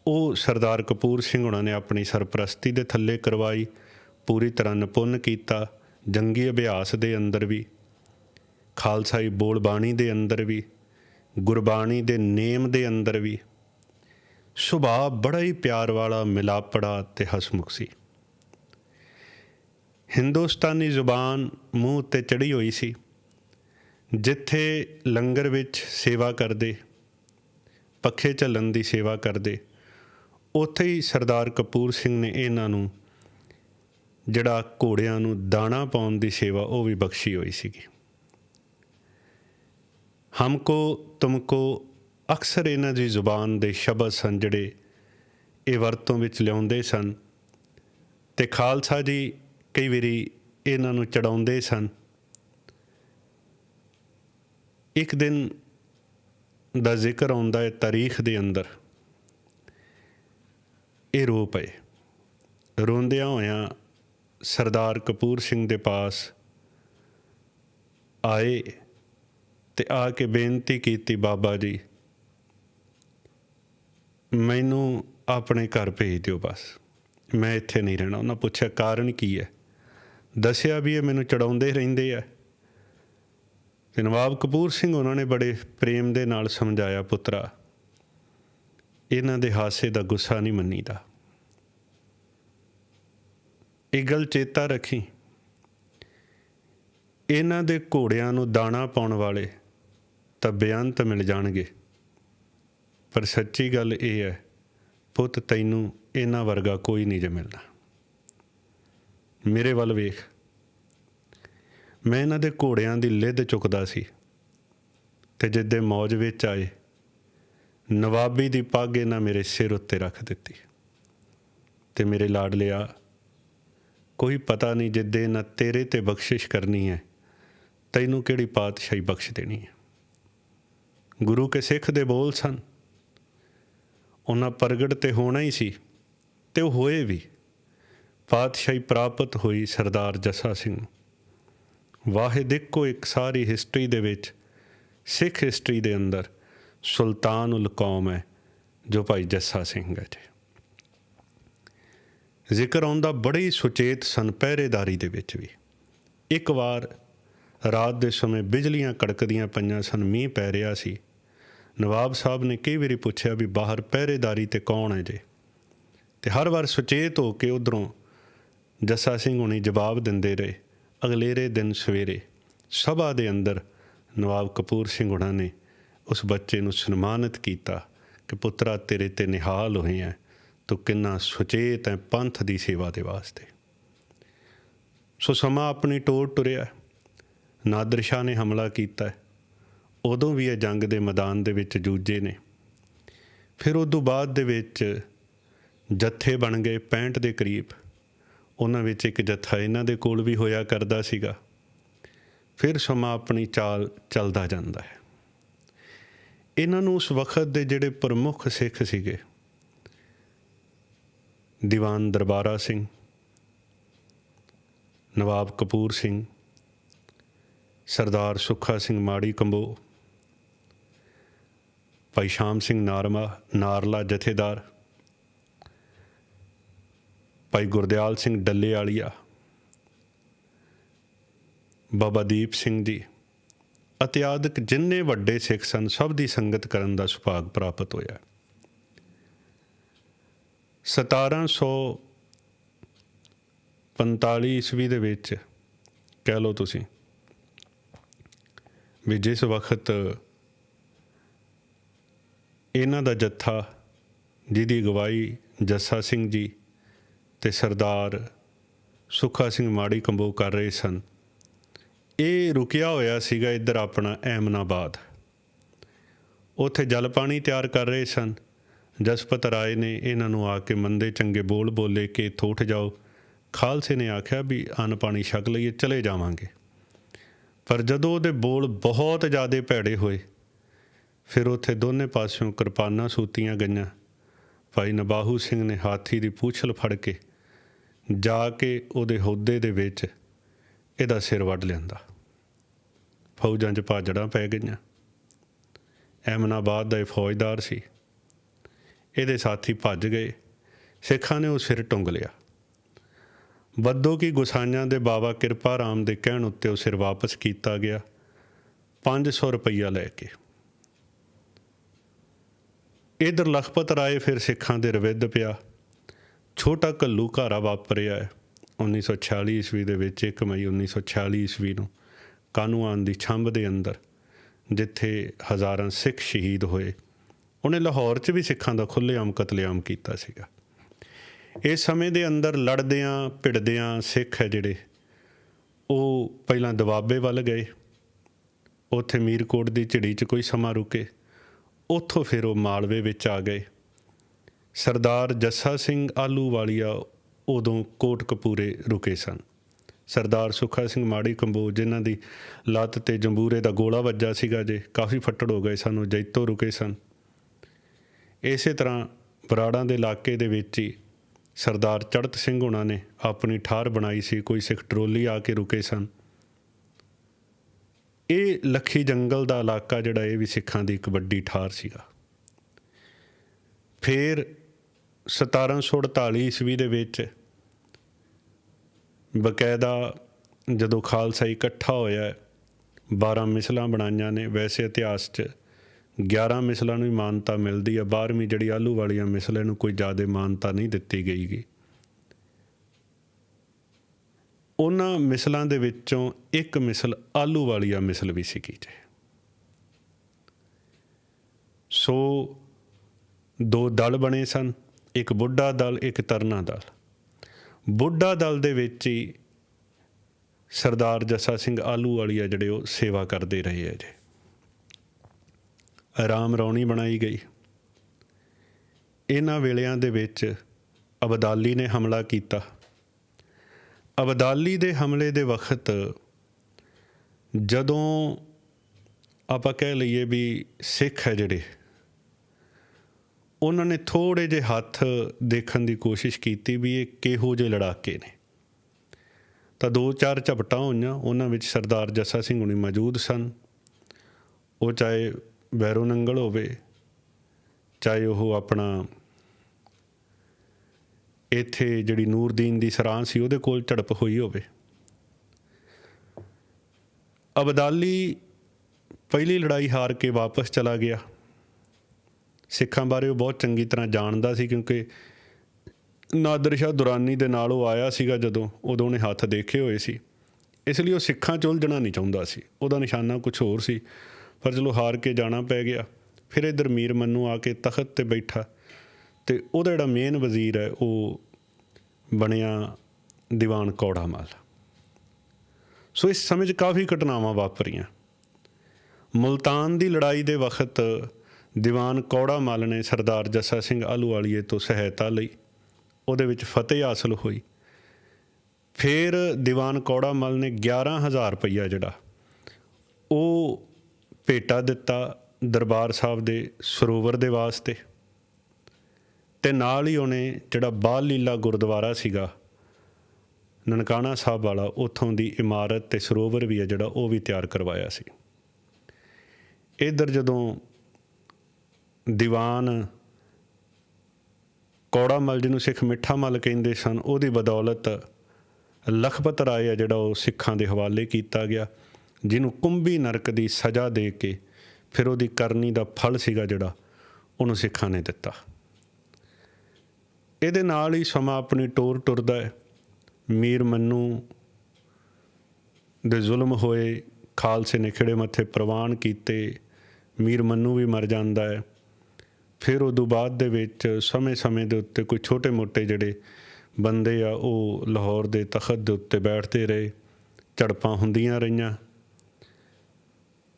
ਉਹ ਸਰਦਾਰ ਕਪੂਰ ਸਿੰਘ ਉਹਨਾਂ ਨੇ ਆਪਣੀ ਸਰਪ੍ਰਸਤੀ ਦੇ ਥੱਲੇ ਕਰਵਾਈ, ਪੂਰੀ ਤਰ੍ਹਾਂ ਨਿਪੁੰਨ ਕੀਤਾ, ਜੰਗੀ ਅਭਿਆਸ ਦੇ ਅੰਦਰ ਵੀ ਖਾਲਸਾਈ ਬੋਲ ਬਾਣੀ ਦੇ ਅੰਦਰ ਵੀ, ਗੁਰਬਾਣੀ ਦੇ ਨੇਮ ਦੇ ਅੰਦਰ ਵੀ। ਸੁਭਾਅ ਬੜਾ ਹੀ ਪਿਆਰ ਵਾਲਾ, ਮਿਲਾਪੜਾ ਤੇ ਹਸਮੁਖ ਸੀ। ਹਿੰਦੁਸਤਾਨੀ ਜ਼ੁਬਾਨ ਮੂੰਹ ਉੱਤੇ ਚੜੀ ਹੋਈ ਸੀ। ਜਿੱਥੇ ਲੰਗਰ ਵਿੱਚ ਸੇਵਾ ਕਰਦੇ, ਪੱਖੇ ਚੱਲਣ ਦੀ ਸੇਵਾ ਕਰਦੇ, ਉੱਥੇ ਹੀ ਸਰਦਾਰ ਕਪੂਰ ਸਿੰਘ ਨੇ ਇਹਨਾਂ ਨੂੰ, ਜਿਹੜਾ ਘੋੜਿਆਂ ਨੂੰ ਦਾਣਾ ਪਾਉਣ ਦੀ ਸੇਵਾ ਉਹ ਵੀ ਬਖਸ਼ੀ ਹੋਈ ਸੀਗੀ। ਹਮਕੋ ਤੁਮਕੋ ਅਕਸਰ ਇਹਨਾਂ ਦੀ ਜ਼ੁਬਾਨ ਦੇ ਸ਼ਬਦ ਸਨ ਜਿਹੜੇ ਇਹ ਵਰਤੋਂ ਵਿੱਚ ਲਿਆਉਂਦੇ ਸਨ। ਤੇ ਖਾਲਸਾ ਜੀ ਕਈ ਵਾਰੀ ਇਹਨਾਂ ਨੂੰ ਚੜਾਉਂਦੇ ਸਨ। ਇੱਕ ਦਿਨ ਦਾ ਜ਼ਿਕਰ ਆਉਂਦਾ ਹੈ ਤਾਰੀਖ ਦੇ ਅੰਦਰ। ਇਹ ਰੋ ਪਏ। ਰੋਂਦਿਆਂ ਹੋਇਆਂ ਸਰਦਾਰ ਕਪੂਰ ਸਿੰਘ ਦੇ ਪਾਸ ਆਏ ਤੇ ਆ ਕੇ ਬੇਨਤੀ ਕੀਤੀ, ਬਾਬਾ ਜੀ, ਮੈਨੂੰ ਆਪਣੇ ਘਰ ਭੇਜ ਦਿਓ ਬਸ। ਮੈਂ ਇੱਥੇ ਨਹੀਂ ਰਹਿਣਾ। ਉਹਨਾਂ ਪੁੱਛਿਆ, ਕਾਰਨ ਕੀ ਹੈ? ਦੱਸਿਆ ਵੀ ਇਹ ਮੈਨੂੰ ਚੜਾਉਂਦੇ ਰਹਿੰਦੇ ਆ। ਤੇ ਨਵਾਬ ਕਪੂਰ ਸਿੰਘ ਉਹਨਾਂ ਨੇ ਬੜੇ ਪ੍ਰੇਮ ਦੇ ਨਾਲ ਸਮਝਾਇਆ, ਪੁੱਤਰਾ, ਇਹਨਾਂ ਦੇ ਹਾਸੇ ਦਾ ਗੁੱਸਾ ਨਹੀਂ ਮੰਨੀਦਾ। ਇਹ ਗੱਲ ਚੇਤਾ ਰੱਖੀ। ਇਹਨਾਂ ਦੇ ਘੋੜਿਆਂ ਨੂੰ ਦਾਣਾ ਪਾਉਣ ਵਾਲੇ ਤਾਂ ਬੇਅੰਤ ਮਿਲ ਜਾਣਗੇ। ਪਰ ਸੱਚੀ ਗੱਲ ਇਹ ਹੈ, ਪੁੱਤ, ਤੈਨੂੰ ਇਹਨਾਂ ਵਰਗਾ ਕੋਈ ਨਹੀਂ ਜੇ ਮਿਲਣਾ ਮੇਰੇ ਵੱਲ ਵੇਖ। ਮੈਂ ਇਹਨਾਂ ਦੇ ਘੋੜਿਆਂ ਦੀ ਲਿੱਦ ਚੁੱਕਦਾ ਸੀ ਤੇ ਜਿੱਦੇ ਮੌਜ ਵਿੱਚ ਆਏ, ਨਵਾਬੀ ਦੀ ਪੱਗ ਇਹਨਾਂ ਮੇਰੇ ਸਿਰ ਉੱਤੇ ਰੱਖ ਦਿੱਤੀ ਤੇ ਮੇਰੇ ਲਾਡ ਲਿਆ, ਕੋਈ ਪਤਾ ਨਹੀਂ ਜਿੱਦੇ ਇਹਨਾਂ ਤੇਰੇ ਤੇ ਬਖਸ਼ਿਸ਼ ਕਰਨੀ ਹੈ, ਤੈਨੂੰ ਕਿਹੜੀ ਪਾਤਸ਼ਾਹੀ ਬਖਸ਼ ਦੇਣੀ ਹੈ? ਗੁਰੂ ਕੇ ਸਿੱਖ ਦੇ ਬੋਲ ਸਨ। ਉਹਨਾਂ ਪ੍ਰਗਟ ਤੇ ਹੋਣਾ ਹੀ ਸੀ ਤੇ ਉਹ ਹੋਏ ਵੀ। ਪਾਤਸ਼ਾਹੀ ਪ੍ਰਾਪਤ ਹੋਈ ਸਰਦਾਰ ਜੱਸਾ ਸਿੰਘ। ਵਾਹਿਦ ਇੱਕੋ ਇੱਕ ਸਾਰੀ ਹਿਸਟਰੀ ਦੇ ਵਿੱਚ, ਸਿੱਖ ਹਿਸਟਰੀ ਦੇ ਅੰਦਰ ਸੁਲਤਾਨ ਉਲ ਕੌਮ ਹੈ, ਜੋ ਭਾਈ ਜੱਸਾ ਸਿੰਘ ਹੈ ਜੀ। ਜ਼ਿਕਰ ਆਉਂਦਾ ਬੜੇ ਹੀ ਸੁਚੇਤ ਸਨ ਪਹਿਰੇਦਾਰੀ ਦੇ ਵਿੱਚ ਵੀ। ਇੱਕ ਵਾਰ ਰਾਤ ਦੇ ਸਮੇਂ ਬਿਜਲੀਆਂ ਕੜਕਦੀਆਂ ਪਈਆਂ ਸਨ, ਮੀਂਹ ਪੈ ਰਿਹਾ ਸੀ। ਨਵਾਬ ਸਾਹਿਬ ਨੇ ਕਈ ਵਾਰੀ ਪੁੱਛਿਆ ਵੀ ਬਾਹਰ ਪਹਿਰੇਦਾਰੀ ਤੇ ਕੌਣ ਹੈ ਜੇ? ਤੇ ਹਰ ਵਾਰ ਸੁਚੇਤ ਹੋ ਕੇ ਉਧਰੋਂ ਜੱਸਾ ਸਿੰਘ ਹੁਣੀ ਜਵਾਬ ਦਿੰਦੇ ਰਹੇ। ਅਗਲੇਰੇ ਦਿਨ ਸਵੇਰੇ ਸਭਾ ਦੇ ਅੰਦਰ ਨਵਾਬ ਕਪੂਰ ਸਿੰਘ ਹੁਣਾਂ ਨੇ ਉਸ ਬੱਚੇ ਨੂੰ ਸਨਮਾਨਿਤ ਕੀਤਾ ਕਿ ਪੁੱਤਰਾ ਤੇਰੇ ਤੇ ਨਿਹਾਲ ਹੋਏ ਹੈ ਤੂੰ ਕਿੰਨਾ ਸੁਚੇਤ ਹੈ ਪੰਥ ਦੀ ਸੇਵਾ ਦੇ ਵਾਸਤੇ। ਸੋ ਸਮਾਂ ਆਪਣੀ ਟੋਰ ਟੁਰਿਆ। ਨਾਦਰ ਸ਼ਾਹ ਨੇ ਹਮਲਾ ਕੀਤਾ। ਉਦੋਂ ਵੀ ਇਹ ਜੰਗ ਦੇ ਮੈਦਾਨ ਦੇ ਵਿੱਚ ਜੂਝੇ ਨੇ। ਫਿਰ ਉਦੋਂ ਬਾਅਦ ਦੇ ਵਿੱਚ ਜੱਥੇ ਬਣ ਗਏ 65 ਦੇ ਕਰੀਬ। ਉਹਨਾਂ ਵਿੱਚ ਇੱਕ ਜੱਥਾ ਇਹਨਾਂ ਦੇ ਕੋਲ ਵੀ ਹੋਇਆ ਕਰਦਾ ਸੀਗਾ। ਫਿਰ ਸਮਾਂ ਆਪਣੀ ਚਾਲ ਚੱਲਦਾ ਜਾਂਦਾ ਹੈ। ਇਹਨਾਂ ਨੂੰ ਉਸ ਵਕਤ ਦੇ ਜਿਹੜੇ ਪ੍ਰਮੁੱਖ ਸਿੱਖ ਸੀਗੇ, ਦੀਵਾਨ ਦਰਬਾਰਾ ਸਿੰਘ, ਨਵਾਬ ਕਪੂਰ ਸਿੰਘ, ਸਰਦਾਰ ਸੁੱਖਾ ਸਿੰਘ ਮਾੜੀ ਕੰਬੋ, ਭਾਈ ਸ਼ਾਮ ਸਿੰਘ ਨਾਰਮਾ, ਨਾਰਲਾ ਜਥੇਦਾਰ ਭਾਈ ਗੁਰਦਿਆਲ ਸਿੰਘ ਡੱਲੇ ਵਾਲੀਆ ਬਾਬਾ ਦੀਪ ਸਿੰਘ ਜੀ ਅਤੇ ਆਦਿਕ ਜਿੰਨੇ ਵੱਡੇ ਸਿੱਖ ਸਨ ਸਭ ਦੀ ਸੰਗਤ ਕਰਨ ਦਾ ਸੁਭਾਗ ਪ੍ਰਾਪਤ ਹੋਇਆ। 1745 ਈਸਵੀ ਦੇ ਵਿੱਚ ਕਹਿ ਲਓ ਤੁਸੀਂ ਵੀ ਜਿਸ ਵਕਤ ਇਹਨਾਂ ਦਾ ਜੱਥਾ ਜਿਹਦੀ ਅਗਵਾਈ ਜੱਸਾ ਸਿੰਘ ਜੀ ਤੇ ਸਰਦਾਰ ਸੁੱਖਾ ਸਿੰਘ ਮਾੜੀ ਕੰਬੋ ਕਰ ਰਹੇ ਸਨ। ਇਹ ਰੁਕਿਆ ਹੋਇਆ ਸੀਗਾ ਇੱਧਰ ਆਪਣਾ ਐਮਨਾਬਾਦ ਉੱਥੇ ਜਲ ਪਾਣੀ ਤਿਆਰ ਕਰ ਰਹੇ ਸਨ। ਜਸਪਤ ਰਾਏ ਨੇ ਇਹਨਾਂ ਨੂੰ ਆ ਕੇ ਮੰਦੇ ਚੰਗੇ ਬੋਲ ਬੋਲੇ ਕਿ ਇੱਥੋਂ ਉੱਠ ਜਾਓ। ਖਾਲਸੇ ਨੇ ਆਖਿਆ ਵੀ ਅੰਨ ਪਾਣੀ ਛਕ ਲਈਏ, ਚਲੇ ਜਾਵਾਂਗੇ। ਪਰ ਜਦੋਂ ਉਹਦੇ ਬੋਲ ਬਹੁਤ ਜ਼ਿਆਦਾ ਭੈੜੇ ਹੋਏ, ਫਿਰ ਉੱਥੇ ਦੋਨੇ ਪਾਸਿਓਂ ਕਿਰਪਾਨਾਂ ਸੂਤੀਆਂ ਗਈਆਂ। ਭਾਈ ਨਬਾਹੂ ਸਿੰਘ ਨੇ ਹਾਥੀ ਦੀ ਪੂਛਲ ਫੜ ਕੇ ਜਾ ਕੇ ਉਹਦੇ ਹੋਦੇ ਦੇ ਵਿੱਚ ਇਹਦਾ ਸਿਰ ਵੱਢ ਲਿਆਂਦਾ। ਫੌਜਾਂ 'ਚ ਭਾਜੜਾਂ ਪੈ ਗਈਆਂ। ਐਮਨਾਬਾਦ ਦਾ ਇਹ ਫੌਜਦਾਰ ਸੀ। ਇਹਦੇ ਸਾਥੀ ਭੱਜ ਗਏ। ਸਿੱਖਾਂ ਨੇ ਉਹ ਸਿਰ ਟੁੰਗ ਲਿਆ। ਬੱਦੋ ਕੀ ਗੁਸਾਈਆਂ ਦੇ ਬਾਬਾ ਕਿਰਪਾ ਰਾਮ ਦੇ ਕਹਿਣ ਉੱਤੇ ਉਹ ਸਿਰ ਵਾਪਸ ਕੀਤਾ ਗਿਆ। 500 ਰੁਪਈਆ ਲੈ ਕੇ। ਇਧਰ ਲਖਪਤ ਰਾਏ ਫਿਰ ਸਿੱਖਾਂ ਦੇ ਰਵਿੱਦ ਪਿਆ। ਛੋਟਾ ਕੱਲੂ ਘਾਰਾ ਵਾਪਰਿਆ ਹੈ। 1946 ਈਸਵੀ ਦੇ ਵਿੱਚ 1 ਮਈ 1946 ਈਸਵੀ ਨੂੰ ਕਾਨੂੰਨ ਦੀ ਛੰਭ ਦੇ ਅੰਦਰ, ਜਿੱਥੇ ਹਜ਼ਾਰਾਂ ਸਿੱਖ ਸ਼ਹੀਦ ਹੋਏ, ਉਹਨੇ ਲਾਹੌਰ 'ਚ ਵੀ ਸਿੱਖਾਂ ਦਾ ਖੁੱਲ੍ਹੇਆਮ ਕਤਲੇਆਮ ਕੀਤਾ ਸੀਗਾ। ਇਸ ਸਮੇਂ ਦੇ ਅੰਦਰ ਲੜਦਿਆਂ, ਭਿੜਦਿਆਂ ਸਿੱਖ ਹੈ ਜਿਹੜੇ, ਉਹ ਪਹਿਲਾਂ ਦਵਾਬੇ ਵੱਲ ਗਏ, ਉੱਥੇ ਮੀਰਕੋਟ ਦੀ ਝਿੜੀ 'ਚ ਕੋਈ ਸਮਾਂ ਰੁਕੇ, ਉੱਥੋਂ ਫਿਰ ਉਹ ਮਾਲਵੇ ਵਿੱਚ ਆ ਗਏ। ਸਰਦਾਰ ਜੱਸਾ ਸਿੰਘ ਆਲੂ ਵਾਲੀਆ ਉਦੋਂ ਕੋਟਕਪੂਰੇ ਰੁਕੇ ਸਨ। ਸਰਦਾਰ ਸੁੱਖਾ ਸਿੰਘ ਮਾੜੀ ਕੰਬੋਜ ਜਿਨ੍ਹਾਂ ਦੀ ਲੱਤ ਤੇ ਜੰਬੂਰੇ ਦਾ ਗੋਲਾ ਵੱਜਾ ਸੀਗਾ ਜੇ, ਕਾਫੀ ਫੱਟੜ ਹੋ ਗਏ ਸਨ, ਉਹ ਜੈਤੋ ਰੁਕੇ ਸਨ। ਇਸੇ ਤਰ੍ਹਾਂ ਬਰਾੜਾਂ ਦੇ ਇਲਾਕੇ ਦੇ ਵਿੱਚ ਹੀ ਸਰਦਾਰ ਚੜਤ ਸਿੰਘ ਹੁਣਾਂ ਨੇ ਆਪਣੀ ਠਾਰ ਬਣਾਈ ਸੀ, ਕੋਈ ਸਿੱਖ ਟਰੋਲੀ ਆ ਕੇ ਰੁਕੇ ਸਨ। ਇਹ ਲੱਖੀ ਜੰਗਲ ਦਾ ਇਲਾਕਾ ਜਿਹੜਾ, ਇਹ ਵੀ ਸਿੱਖਾਂ ਦੀ ਇੱਕ ਵੱਡੀ ਠਾਰ ਸੀਗਾ। ਫਿਰ 1748 ਈਸਵੀ ਦੇ ਵਿੱਚ ਬਕਾਇਦਾ ਜਦੋਂ ਖਾਲਸਾ ਇਕੱਠਾ ਹੋਇਆ 12 ਮਿਸਲਾਂ ਬਣਾਈਆਂ ਨੇ, ਵੈਸੇ ਇਤਿਹਾਸ 'ਚ 11 ਮਿਸਲਾਂ ਨੂੰ ਹੀ ਮਾਨਤਾ ਮਿਲਦੀ ਹੈ 12ਵੀਂ ਜਿਹੜੀ ਆਲੂ ਵਾਲੀਆਂ ਮਿਸਲ ਨੂੰ ਕੋਈ ਜ਼ਿਆਦਾ ਮਾਨਤਾ ਨਹੀਂ ਦਿੱਤੀ ਗਈਗੀ। ਉਹਨਾਂ ਮਿਸਲਾਂ ਦੇ ਵਿੱਚੋਂ ਇੱਕ ਮਿਸਲ ਆਲੂ ਵਾਲੀਆ ਮਿਸਲ ਵੀ ਸੀਗੀ ਜੇ। ਸੋ ਦੋ ਦਲ ਬਣੇ ਸਨ। ਇੱਕ ਬੁੱਢਾ ਦਲ, ਇੱਕ ਤਰਨਾ ਦਲ। ਬੁੱਢਾ ਦਲ ਦੇ ਵਿੱਚ ਹੀ ਸਰਦਾਰ ਜੱਸਾ ਸਿੰਘ ਆਲੂ ਵਾਲੀ ਆ ਜਿਹੜੇ ਉਹ ਸੇਵਾ ਕਰਦੇ ਰਹੇ ਹੈ ਜੀ। ਆਰਾਮ ਰੌਣੀ ਬਣਾਈ ਗਈ। ਇਹਨਾਂ ਵੇਲਿਆਂ ਦੇ ਵਿੱਚ ਅਬਦਾਲੀ ਨੇ ਹਮਲਾ ਕੀਤਾ। ਅਬਦਾਲੀ ਦੇ ਹਮਲੇ ਦੇ ਵਕਤ ਜਦੋਂ ਆਪਾਂ ਕਹਿ ਲਈਏ ਵੀ ਸਿੱਖ ਹੈ ਜਿਹੜੇ ਉਹਨਾਂ ਨੇ ਥੋੜੇ ਜਿਹੇ ਹੱਥ ਦੇਖਣ ਦੀ ਕੋਸ਼ਿਸ਼ ਕੀਤੀ ਵੀ ਇਹ ਕਿਹੋ ਜਿਹੇ ਲੜਾਕੇ ਨੇ। ਤਾਂ ਦੋ ਚਾਰ ਝਪਟਾਂ ਹੋਈਆਂ, ਉਹਨਾਂ ਵਿੱਚ ਸਰਦਾਰ ਜੱਸਾ ਸਿੰਘ ਹੁਣੀ ਮੌਜੂਦ ਸਨ। ਉਹ ਚਾਹੇ ਵੈਰੋ ਨੰਗਲ ਹੋਵੇ, ਚਾਹੇ ਉਹ ਆਪਣਾ ਇੱਥੇ ਜਿਹੜੀ ਨੂਰਦੀਨ ਦੀ ਸਰਾਂ ਸੀ, ਉਹਦੇ ਕੋਲ ਝੜਪ ਹੋਈ ਹੋਵੇ। ਅਬਦਾਲੀ ਪਹਿਲੀ ਲੜਾਈ ਹਾਰ ਕੇ ਵਾਪਸ ਚਲਾ ਗਿਆ। ਸਿੱਖਾਂ ਬਾਰੇ ਉਹ ਬਹੁਤ ਚੰਗੀ ਤਰ੍ਹਾਂ ਜਾਣਦਾ ਸੀ ਕਿਉਂਕਿ ਨਾਦਰ ਸ਼ਾਹ ਦੁਰਾਨੀ ਦੇ ਨਾਲ ਉਹ ਆਇਆ ਸੀਗਾ ਜਦੋਂ ਉਦੋਂ ਉਹਨੇ ਹੱਥ ਦੇਖੇ ਹੋਏ ਸੀ। ਇਸ ਲਈ ਉਹ ਸਿੱਖਾਂ 'ਚ ਉਲਝਣਾ ਨਹੀਂ ਚਾਹੁੰਦਾ ਸੀ। ਉਹਦਾ ਨਿਸ਼ਾਨਾ ਕੁਝ ਹੋਰ ਸੀ। ਪਰ ਚਲੋ ਹਾਰ ਕੇ ਜਾਣਾ ਪੈ ਗਿਆ। ਫਿਰ ਇਧਰ ਮੀਰ ਮੰਨੂ ਆ ਕੇ ਤਖਤ ਤੇ ਬੈਠਾ ਤੇ ਉਹਦਾ ਜਿਹੜਾ ਮੇਨ ਵਜ਼ੀਰ ਹੈ, ਉਹ ਬਣਿਆ ਦੀਵਾਨ ਕੌੜਾ ਮਾਲ ਸੋ ਇਸ ਸਮੇਂ 'ਚ ਕਾਫੀ ਘਟਨਾਵਾਂ ਵਾਪਰੀਆਂ। ਮੁਲਤਾਨ ਦੀ ਲੜਾਈ ਦੇ ਵਕਤ ਦੀਵਾਨ ਕੌੜਾ ਮੱਲ ਨੇ ਸਰਦਾਰ ਜੱਸਾ ਸਿੰਘ ਆਲੂਵਾਲੀਏ ਤੋਂ ਸਹਾਇਤਾ ਲਈ ਉਹਦੇ ਵਿੱਚ ਫਤਿਹ ਹਾਸਲ ਹੋਈ। ਫਿਰ ਦੀਵਾਨ ਕੌੜਾ ਮੱਲ ਨੇ 11000 ਰੁਪਈਆ ਜਿਹੜਾ, ਉਹ ਭੇਟਾ ਦਿੱਤਾ ਦਰਬਾਰ ਸਾਹਿਬ ਦੇ ਸਰੋਵਰ ਦੇ ਵਾਸਤੇ। ਤੇ ਨਾਲ ਹੀ ਉਹਨੇ ਜਿਹੜਾ ਬਾਲ ਲੀਲਾ ਗੁਰਦੁਆਰਾ ਸੀਗਾ, ਨਨਕਾਣਾ ਸਾਹਿਬ ਵਾਲਾ, ਉੱਥੋਂ ਦੀ ਇਮਾਰਤ ਤੇ ਸਰੋਵਰ ਵੀ ਹੈ ਜਿਹੜਾ, ਉਹ ਵੀ ਤਿਆਰ ਕਰਵਾਇਆ ਸੀ। ਇਧਰ ਜਦੋਂ ਦੀਵਾਨ ਕੌੜਾ ਮਲ ਜਿਹਨੂੰ ਸਿੱਖ ਮਿੱਠਾ ਮਲ ਕਹਿੰਦੇ ਸਨ, ਉਹਦੀ ਬਦੌਲਤ ਲਖਪਤ ਰਾਏ ਹੈ ਜਿਹੜਾ ਉਹ ਸਿੱਖਾਂ ਦੇ ਹਵਾਲੇ ਕੀਤਾ ਗਿਆ, ਜਿਹਨੂੰ ਕੁੰਭੀ ਨਰਕ ਦੀ ਸਜ਼ਾ ਦੇ ਕੇ ਫਿਰ ਉਹਦੀ ਕਰਨੀ ਦਾ ਫਲ ਸੀਗਾ ਜਿਹੜਾ ਉਹਨੂੰ ਸਿੱਖਾਂ ਨੇ ਦਿੱਤਾ। ਇਹਦੇ ਨਾਲ ਹੀ ਸਮਾਂ ਆਪਣੀ ਟੋਰ ਟੁਰਦਾ ਹੈ। ਮੀਰ ਮੰਨੂ ਦੇ ਜ਼ੁਲਮ ਹੋਏ, ਖਾਲਸੇ ਨੇ ਖਿੜੇ ਮੱਥੇ ਪ੍ਰਵਾਨ ਕੀਤੇ, ਮੀਰ ਮੰਨੂ ਵੀ ਮਰ ਜਾਂਦਾ ਹੈ। ਫਿਰ ਉਦੋਂ ਬਾਅਦ ਦੇ ਵਿੱਚ ਸਮੇਂ-ਸਮੇਂ ਦੇ ਉੱਤੇ ਕੋਈ ਛੋਟੇ-ਮੋਟੇ ਜਿਹੜੇ ਬੰਦੇ ਆ, ਉਹ ਲਾਹੌਰ ਦੇ ਤਖਤ ਦੇ ਉੱਤੇ ਬੈਠਦੇ ਰਹੇ, ਝੜਪਾਂ ਹੁੰਦੀਆਂ ਰਹੀਆਂ।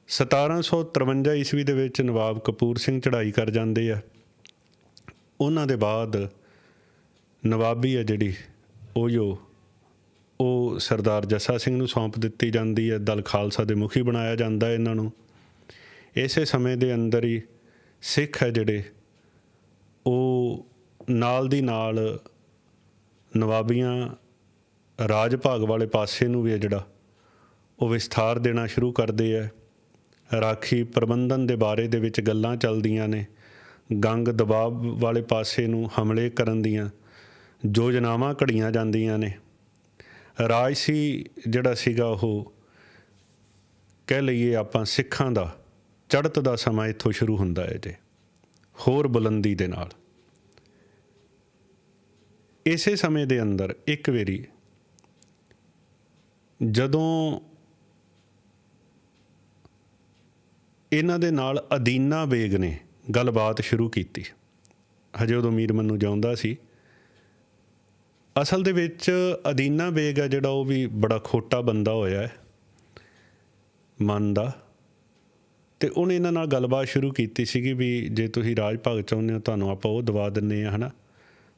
1753 ਈਸਵੀ ਦੇ ਵਿੱਚ ਨਵਾਬ ਕਪੂਰ ਸਿੰਘ ਚੜ੍ਹਾਈ ਕਰ ਜਾਂਦੇ ਆ। ਉਹਨਾਂ ਦੇ ਬਾਅਦ ਨਵਾਬੀ ਆ ਜਿਹੜੀ, ਉਹ ਜੋ, ਉਹ ਸਰਦਾਰ ਜੱਸਾ ਸਿੰਘ ਨੂੰ ਸੌਂਪ ਦਿੱਤੀ ਜਾਂਦੀ ਹੈ ਦਲ ਖਾਲਸਾ ਦੇ ਮੁਖੀ ਬਣਾਇਆ ਜਾਂਦਾ ਇਹਨਾਂ ਨੂੰ। ਇਸੇ ਸਮੇਂ ਦੇ ਅੰਦਰ ਹੀ ਸਿੱਖ ਹੈ ਜਿਹੜੇ ਉਹ ਨਾਲ ਦੀ ਨਾਲ ਨਵਾਬੀਆਂ ਰਾਜ ਭਾਗ ਵਾਲੇ ਪਾਸੇ ਨੂੰ ਵੀ ਹੈ ਜਿਹੜਾ, ਉਹ ਵਿਸਥਾਰ ਦੇਣਾ ਸ਼ੁਰੂ ਕਰਦੇ ਹੈ ਰਾਖੀ ਪ੍ਰਬੰਧਨ ਦੇ ਬਾਰੇ ਦੇ ਵਿੱਚ ਗੱਲਾਂ ਚੱਲਦੀਆਂ ਨੇ। ਗੰਗ ਦਬਾਅ ਵਾਲੇ ਪਾਸੇ ਨੂੰ ਹਮਲੇ ਕਰਨ ਦੀਆਂ ਯੋਜਨਾਵਾਂ ਘੜੀਆਂ ਜਾਂਦੀਆਂ ਨੇ। ਰਾਜਸੀ ਜਿਹੜਾ ਸੀਗਾ ਉਹ ਕਹਿ ਲਈਏ ਆਪਾਂ ਸਿੱਖਾਂ ਦਾ, ਚੜ੍ਹਤ ਦਾ ਸਮਾਂ ਇੱਥੋਂ ਸ਼ੁਰੂ ਹੁੰਦਾ ਹੈ ਜੇ। ਹੋਰ ਬੁਲੰਦੀ ਦੇ ਨਾਲ। ਇਸੇ ਸਮੇਂ ਦੇ ਅੰਦਰ ਇੱਕ ਵਾਰੀ ਜਦੋਂ ਇਹਨਾਂ ਦੇ ਨਾਲ ਅਦੀਨਾ ਬੇਗ ਨੇ ਗੱਲਬਾਤ ਸ਼ੁਰੂ ਕੀਤੀ, ਹਜੇ ਉਦੋਂ ਮੀਰ ਮੰਨੂ ਜਾਉਂਦਾ ਸੀ। ਅਸਲ ਦੇ ਵਿੱਚ ਅਦੀਨਾ ਬੇਗ ਹੈ ਜਿਹੜਾ ਉਹ ਵੀ ਬੜਾ ਖੋਟਾ ਬੰਦਾ ਹੋਇਆ ਹੈ ਮਨ ਦਾ ਤੇ ਉਹਨੇ ਇਹਨਾਂ ਨਾਲ ਗੱਲਬਾਤ ਸ਼ੁਰੂ ਕੀਤੀ ਸੀਗੀ ਵੀ ਜੇ ਤੁਸੀਂ ਰਾਜ ਭਾਗ ਚਾਹੁੰਦੇ ਹੋ, ਤੁਹਾਨੂੰ ਆਪਾਂ ਉਹ ਦਵਾ ਦਿੰਨੇ ਆ ਹਨਾ?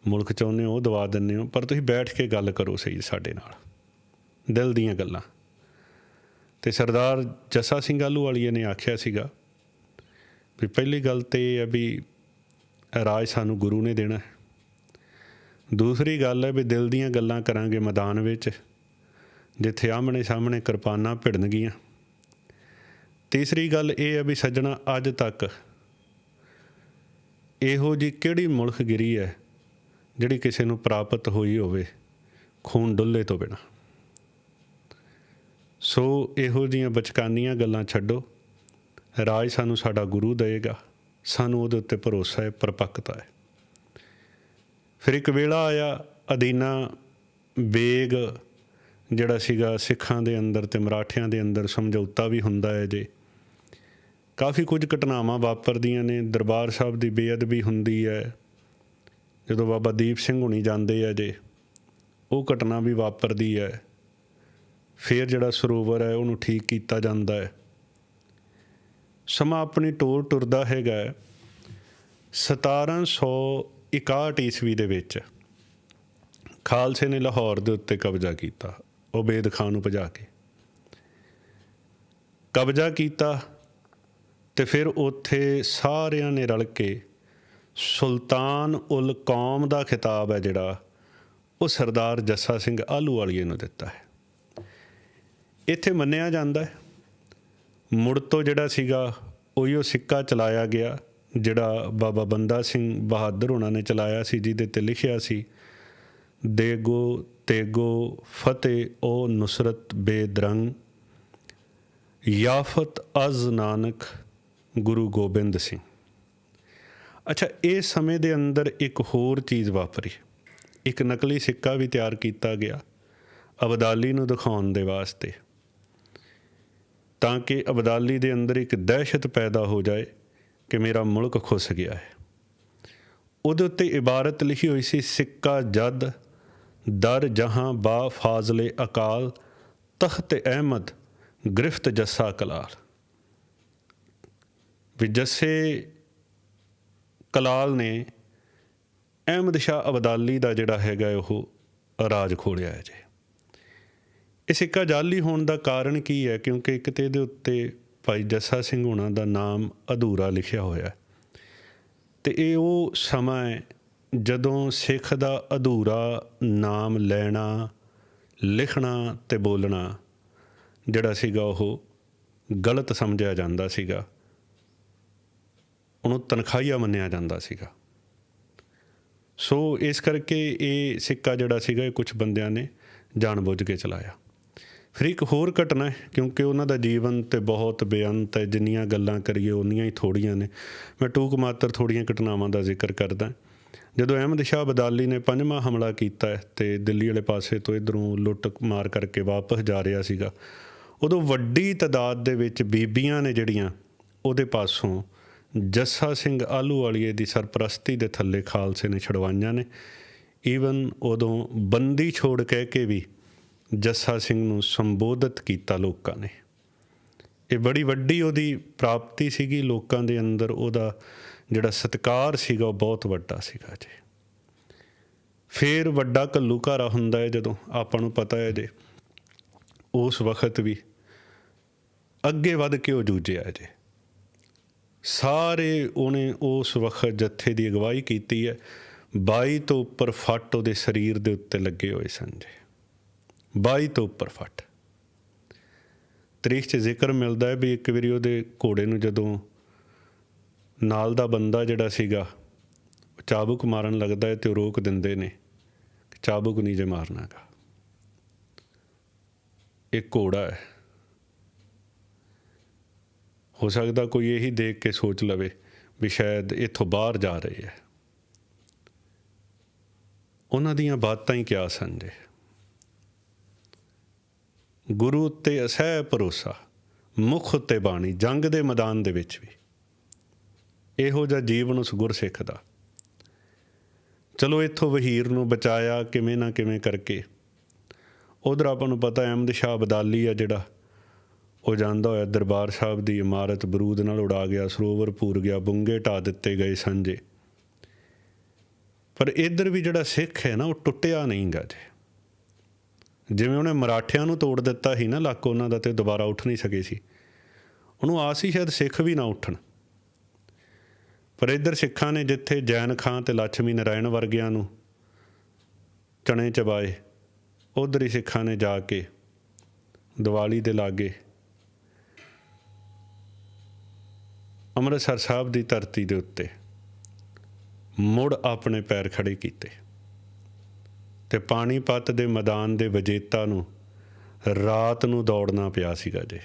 ਮੁਲਕ ਚਾਹੁੰਦੇ ਹੋ, ਉਹ ਦਵਾ ਦਿੰਨੇ ਹੋ, ਪਰ ਤੁਸੀਂ ਬੈਠ ਕੇ ਗੱਲ ਕਰੋ ਸਹੀ ਸਾਡੇ ਨਾਲ। ਦਿਲ ਦੀਆਂ ਗੱਲਾਂ। ਤੇ ਸਰਦਾਰ ਜੱਸਾ ਸਿੰਘ ਆਲੂ ਵਾਲੀਏ ਨੇ ਆਖਿਆ ਸੀਗਾ ਵੀ ਪਹਿਲੀ ਗੱਲ ਤੇ ਇਹ ਹੈ ਵੀ ਰਾਜ ਸਾਨੂੰ ਗੁਰੂ ਨੇ ਦੇਣਾ ਹੈ। ਦੂਸਰੀ ਗੱਲ ਹੈ ਵੀ ਦਿਲ ਦੀਆਂ ਗੱਲਾਂ ਕਰਾਂਗੇ ਮੈਦਾਨ ਵਿੱਚ, ਜਿੱਥੇ ਆਮਣੇ ਸਾਹਮਣੇ ਕਿਰਪਾਨਾਂ ਭਿੜਨਗੀਆਂ। ਤੀਸਰੀ ਗੱਲ ਇਹ ਹੈ ਵੀ ਸੱਜਣਾ, ਅੱਜ ਤੱਕ ਇਹੋ ਜੀ ਕਿਹੜੀ ਮੁਲਕ ਗਿਰੀ ਹੈ ਜਿਹੜੀ ਕਿਸੇ ਨੂੰ ਪ੍ਰਾਪਤ ਹੋਈ ਹੋਵੇ ਖੂਨ ਡੁੱਲੇ ਤੋਂ ਬਿਨਾ? ਸੋ ਇਹੋ ਜੀਆਂ ਬਚਕਾਨੀਆਂ ਗੱਲਾਂ ਛੱਡੋ। ਰਾਜ ਸਾਨੂੰ ਸਾਡਾ ਗੁਰੂ ਦੇਗਾ ਸਾਨੂੰ ਉਹਦੇ ਉੱਤੇ ਭਰੋਸਾ ਹੈ, ਪਰਪੱਕਤਾ ਹੈ। ਫਿਰ ਇੱਕ ਵੇਲਾ ਆਇਆ ਅਦੀਨਾ ਬੇਗ, ਜਿਹੜਾ ਸੀਗਾ ਸਿੱਖਾਂ ਦੇ ਅੰਦਰ ਤੇ ਮਰਾਠਿਆਂ ਦੇ ਅੰਦਰ ਸਮਝੌਤਾ ਵੀ ਹੁੰਦਾ ਹੈ ਜੇ। ਕਾਫੀ ਕੁਝ ਘਟਨਾਵਾਂ ਵਾਪਰਦੀਆਂ ਨੇ। ਦਰਬਾਰ ਸਾਹਿਬ ਦੀ ਬੇਅਦਬੀ ਹੁੰਦੀ ਹੈ। ਜਦੋਂ ਬਾਬਾ ਦੀਪ ਸਿੰਘ ਹੁਣੀ ਜਾਂਦੇ ਆ ਜੇ, ਉਹ ਘਟਨਾ ਵੀ ਵਾਪਰਦੀ ਹੈ। ਫਿਰ ਜਿਹੜਾ ਸਰੋਵਰ ਹੈ, ਉਹਨੂੰ ਠੀਕ ਕੀਤਾ ਜਾਂਦਾ ਹੈ। ਸਮਾਂ ਆਪਣੀ ਟੋਰ ਟੁਰਦਾ ਹੈਗਾ 1761 ਈਸਵੀ ਦੇ ਵਿੱਚ ਖਾਲਸੇ ਨੇ ਲਾਹੌਰ ਦੇ ਉੱਤੇ ਕਬਜ਼ਾ ਕੀਤਾ, ਉਬੇਦ ਖਾਨ ਨੂੰ ਭਜਾ ਕੇ। ਕਬਜ਼ਾ ਕੀਤਾ ਤੇ ਫਿਰ ਉੱਥੇ ਸਾਰਿਆਂ ਨੇ ਰਲ ਕੇ ਸੁਲਤਾਨ ਉਲ ਕੌਮ ਦਾ ਖਿਤਾਬ ਹੈ ਜਿਹੜਾ, ਉਹ ਸਰਦਾਰ ਜੱਸਾ ਸਿੰਘ ਆਲੂ ਵਾਲੀਏ ਨੂੰ ਦਿੱਤਾ ਹੈ। ਇੱਥੇ ਮੰਨਿਆ ਜਾਂਦਾ ਹੈ, ਮੁੜ ਤੋਂ ਜਿਹੜਾ ਸੀਗਾ, ਉਹੀਓ ਸਿੱਕਾ ਚਲਾਇਆ ਗਿਆ, ਜਿਹੜਾ ਬਾਬਾ ਬੰਦਾ ਸਿੰਘ ਬਹਾਦਰ ਉਹਨਾਂ ਨੇ ਚਲਾਇਆ ਸੀ, ਜਿਹਦੇ ਤੇ ਲਿਖਿਆ ਸੀ, ਦੇਗੋ, ਤੇਗੋ, ਫਤਿਹ, ਓ ਨੁਸਰਤ ਬੇਦਰੰਗ, ਯਾਫਤ ਅਜ਼ ਨਾਨਕ ਗੁਰੂ ਗੋਬਿੰਦ ਸਿੰਘ। ਅੱਛਾ, ਇਹ ਸਮੇਂ ਦੇ ਅੰਦਰ ਇੱਕ ਹੋਰ ਚੀਜ਼ ਵਾਪਰੀ। ਇੱਕ ਨਕਲੀ ਸਿੱਕਾ ਵੀ ਤਿਆਰ ਕੀਤਾ ਗਿਆ ਅਬਦਾਲੀ ਨੂੰ ਦਿਖਾਉਣ ਦੇ ਵਾਸਤੇ। ਤਾਂ ਕਿ ਅਬਦਾਲੀ ਦੇ ਅੰਦਰ ਇੱਕ ਦਹਿਸ਼ਤ ਪੈਦਾ ਹੋ ਜਾਏ ਕਿ ਮੇਰਾ ਮੁਲਕ ਖੁੱਸ ਗਿਆ ਹੈ। ਉਹਦੇ ਉੱਤੇ ਇਬਾਰਤ ਲਿਖੀ ਹੋਈ ਸੀ, ਸਿੱਕਾ ਜਦ, ਦਰ ਜਹਾਂ ਬਾ ਫਾਜ਼ਲੇ ਅਕਾਲ, ਤਖਤ ਅਹਿਮਦ, ਗ੍ਰਿਫਤ ਜੱਸਾ ਕਲਾਲ। ਵੀ ਜੱਸੇ ਕਲਾਲ ਨੇ ਅਹਿਮਦ ਸ਼ਾਹ ਅਬਦਾਲੀ ਦਾ ਜਿਹੜਾ ਹੈਗਾ ਉਹ ਰਾਜ ਖੋਲਿਆ ਹੈ ਜੀ। ਇਹ ਸਿੱਕਾ ਜਾਲੀ ਹੋਣ ਦਾ ਕਾਰਨ ਕੀ ਹੈ? ਕਿਉਂਕਿ ਇੱਕ ਤੇ ਇਹਦੇ ਉੱਤੇ ਭਾਈ ਜੱਸਾ ਸਿੰਘ ਹੋਣਾ ਦਾ ਨਾਮ ਅਧੂਰਾ ਲਿਖਿਆ ਹੋਇਆ ਤੇ ਇਹ ਉਹ ਸਮਾਂ ਹੈ ਜਦੋਂ ਸਿੱਖ ਦਾ ਅਧੂਰਾ ਨਾਮ ਲੈਣਾ, ਲਿਖਣਾ ਤੇ ਬੋਲਣਾ ਜਿਹੜਾ ਸੀਗਾ ਉਹ ਗਲਤ ਸਮਝਿਆ ਜਾਂਦਾ ਸੀਗਾ। ਉਹਨੂੰ ਤਨਖਾਹੀਆ ਮੰਨਿਆ ਜਾਂਦਾ ਸੀਗਾ। ਸੋ ਇਸ ਕਰਕੇ ਇਹ ਸਿੱਕਾ ਜਿਹੜਾ ਸੀਗਾ, ਇਹ ਕੁਝ ਬੰਦਿਆਂ ਨੇ ਜਾਣਬੁੱਝ ਕੇ ਚਲਾਇਆ। ਫਿਰ ਇੱਕ ਹੋਰ ਘਟਨਾ ਹੈ, ਕਿਉਂਕਿ ਉਹਨਾਂ ਦਾ ਜੀਵਨ ਤੇ ਬਹੁਤ ਬੇਅੰਤ ਹੈ, ਜਿੰਨੀਆਂ ਗੱਲਾਂ ਕਰੀਏ ਉਨੀਆਂ ਹੀ ਥੋੜੀਆਂ ਨੇ। ਮੈਂ ਟੂਕ ਮਾਤਰ ਥੋੜੀਆਂ ਘਟਨਾਵਾਂ ਦਾ ਜ਼ਿਕਰ ਕਰਦਾ। ਜਦੋਂ ਅਹਿਮਦ ਸ਼ਾਹ ਬਦਾਲੀ ਨੇ ਪੰਜਵਾਂ ਹਮਲਾ ਕੀਤਾ ਤੇ ਦਿੱਲੀ ਵਾਲੇ ਪਾਸੇ ਤੋਂ ਇਧਰੋਂ ਲੁੱਟ ਮਾਰ ਕਰਕੇ ਵਾਪਸ ਜਾ ਰਿਹਾ ਸੀਗਾ, ਉਦੋਂ ਵੱਡੀ ਤਦਾਦ ਦੇ ਵਿੱਚ ਬੀਬੀਆਂ ਨੇ ਜਿਹੜੀਆਂ ਉਹਦੇ ਪਾਸੋਂ ਜੱਸਾ ਸਿੰਘ ਆਲੂ ਵਾਲੀਏ ਦੀ ਸਰਪ੍ਰਸਤੀ ਦੇ ਥੱਲੇ ਖਾਲਸੇ ਨੇ ਛਡਵਾਈਆਂ ਨੇ। ਈਵਨ ਉਦੋਂ ਬੰਦੀ ਛੋੜ ਕਹਿ ਕੇ ਵੀ ਜੱਸਾ ਸਿੰਘ ਨੂੰ ਸੰਬੋਧਿਤ ਕੀਤਾ ਲੋਕਾਂ ਨੇ। ਇਹ ਬੜੀ ਵੱਡੀ ਉਹਦੀ ਪ੍ਰਾਪਤੀ ਸੀਗੀ, ਲੋਕਾਂ ਦੇ ਅੰਦਰ ਉਹਦਾ ਜਿਹੜਾ ਸਤਕਾਰ ਸੀਗਾ ਉਹ ਬਹੁਤ ਵੱਡਾ ਸੀਗਾ ਜੀ। ਫੇਰ ਵੱਡਾ ਘੱਲੂਘਾਰਾ ਹੁੰਦਾ ਹੈ ਜਦੋਂ ਆਪਾਂ ਨੂੰ ਪਤਾ ਹੈ ਜੇ ਉਸ ਵਕਤ ਵੀ ਅੱਗੇ ਵੱਧ ਕੇ ਉਹ ਜੂਝਿਆ ਜੇ। ਸਾਰੇ ਉਹਨੇ ਉਸ ਵਕਤ ਜੱਥੇ ਦੀ ਅਗਵਾਈ ਕੀਤੀ ਹੈ। 22 ਤੋਂ ਉੱਪਰ ਫੱਟ ਉਹਦੇ ਸਰੀਰ ਦੇ ਉੱਤੇ ਲੱਗੇ ਹੋਏ ਸਨ ਜੀ। 22 ਤੋਂ ਉੱਪਰ ਫੱਟ। ਤਰੀਖ 'ਚ ਜ਼ਿਕਰ ਮਿਲਦਾ ਹੈ ਵੀ ਇੱਕ ਵਾਰੀ ਉਹਦੇ ਘੋੜੇ ਨੂੰ ਜਦੋਂ ਨਾਲ ਦਾ ਬੰਦਾ ਜਿਹੜਾ ਸੀਗਾ, ਉਹ ਚਾਬੁਕ ਮਾਰਨ ਲੱਗਦਾ ਹੈ ਤੇ ਉਹ ਰੋਕ ਦਿੰਦੇ ਨੇ ਕਿ ਚਾਬੁਕ ਨਹੀਂ ਜੇ ਮਾਰਨਾਗਾ। ਇਹ ਘੋੜਾ ਹੈ। ਹੋ ਸਕਦਾ ਕੋਈ ਇਹੀ ਦੇਖ ਕੇ ਸੋਚ ਲਵੇ ਵੀ ਸ਼ਾਇਦ ਇੱਥੋਂ ਬਾਹਰ ਜਾ ਰਹੇ ਹੈ। ਉਹਨਾਂ ਦੀਆਂ ਬਾਤਾਂ ਹੀ ਕਿਆ ਸਨ ਗੁਰੂ ਉੱਤੇ ਅਸਹਿ ਭਰੋਸਾ, ਮੁਖ ਉੱਤੇ ਬਾਣੀ, ਜੰਗ ਦੇ ਮੈਦਾਨ ਦੇ ਵਿੱਚ ਵੀ। ਇਹੋ ਜਿਹਾ ਜੀਵਨ ਉਸ ਗੁਰਸਿੱਖ ਦਾ। ਚਲੋ ਇੱਥੋਂ ਵਹੀਰ ਨੂੰ ਬਚਾਇਆ ਕਿਵੇਂ ਨਾ ਕਿਵੇਂ ਕਰਕੇ। ਉਧਰ ਆਪਾਂ ਨੂੰ ਪਤਾ ਅਹਿਮਦ ਸ਼ਾਹ ਬਦਾਲੀ ਆ ਜਿਹੜਾ ਉਹ ਜਾਂਦਾ ਹੋਇਆ ਦਰਬਾਰ ਸਾਹਿਬ ਦੀ ਇਮਾਰਤ ਬਰੂਦ ਨਾਲ ਉਡਾ ਗਿਆ, ਸਰੋਵਰ ਪੂਰ ਗਿਆ, ਬੁੰਗੇ ਢਾ ਦਿੱਤੇ ਗਏ ਸੰਜੇ ਪਰ ਇੱਧਰ ਵੀ ਜਿਹੜਾ ਸਿੱਖ ਹੈ ਨਾ, ਉਹ ਟੁੱਟਿਆ ਨਹੀਂ ਗਾ ਜੇ। ਜਿਵੇਂ ਉਹਨੇ ਮਰਾਠਿਆਂ ਨੂੰ ਤੋੜ ਦਿੱਤਾ ਸੀ ਨਾ, ਲੱਕ ਉਹਨਾਂ ਦਾ ਤੇ ਦੁਬਾਰਾ ਉੱਠ ਨਹੀਂ ਸਕੇ ਸੀ। ਉਹਨੂੰ ਆਸ ਹੀ ਸ਼ਾਇਦ ਸਿੱਖ ਵੀ ਨਾ ਉੱਠਣ। ਪਰ ਇੱਧਰ ਸਿੱਖਾਂ ਨੇ ਜਿੱਥੇ ਜੈਨ ਖਾਂ ਤੇ ਲక్ష్ਮੀ ਨਾਰਾਇਣ ਵਰਗਿਆਂ ਨੂੰ ਚਣੇ ਚਬਾਏ, ਉਧਰ ਹੀ ਸਿੱਖਾਂ ਨੇ ਜਾ ਕੇ ਦੀਵਾਲੀ ਦੇ ਲਾਗੇ ਅੰਮ੍ਰਿਤਸਰ ਸਾਹਿਬ ਦੀ ਧਰਤੀ ਦੇ ਉੱਤੇ ਮੁੜ ਆਪਣੇ ਪੈਰ ਖੜੇ ਕੀਤੇ ਤੇ ਪਾਣੀਪਤ ਦੇ ਮੈਦਾਨ ਦੇ ਵਿਜੇਤਾ ਨੂੰ ਰਾਤ ਨੂੰ ਦੌੜਨਾ ਪਿਆ ਸੀਗਾ ਜੇ,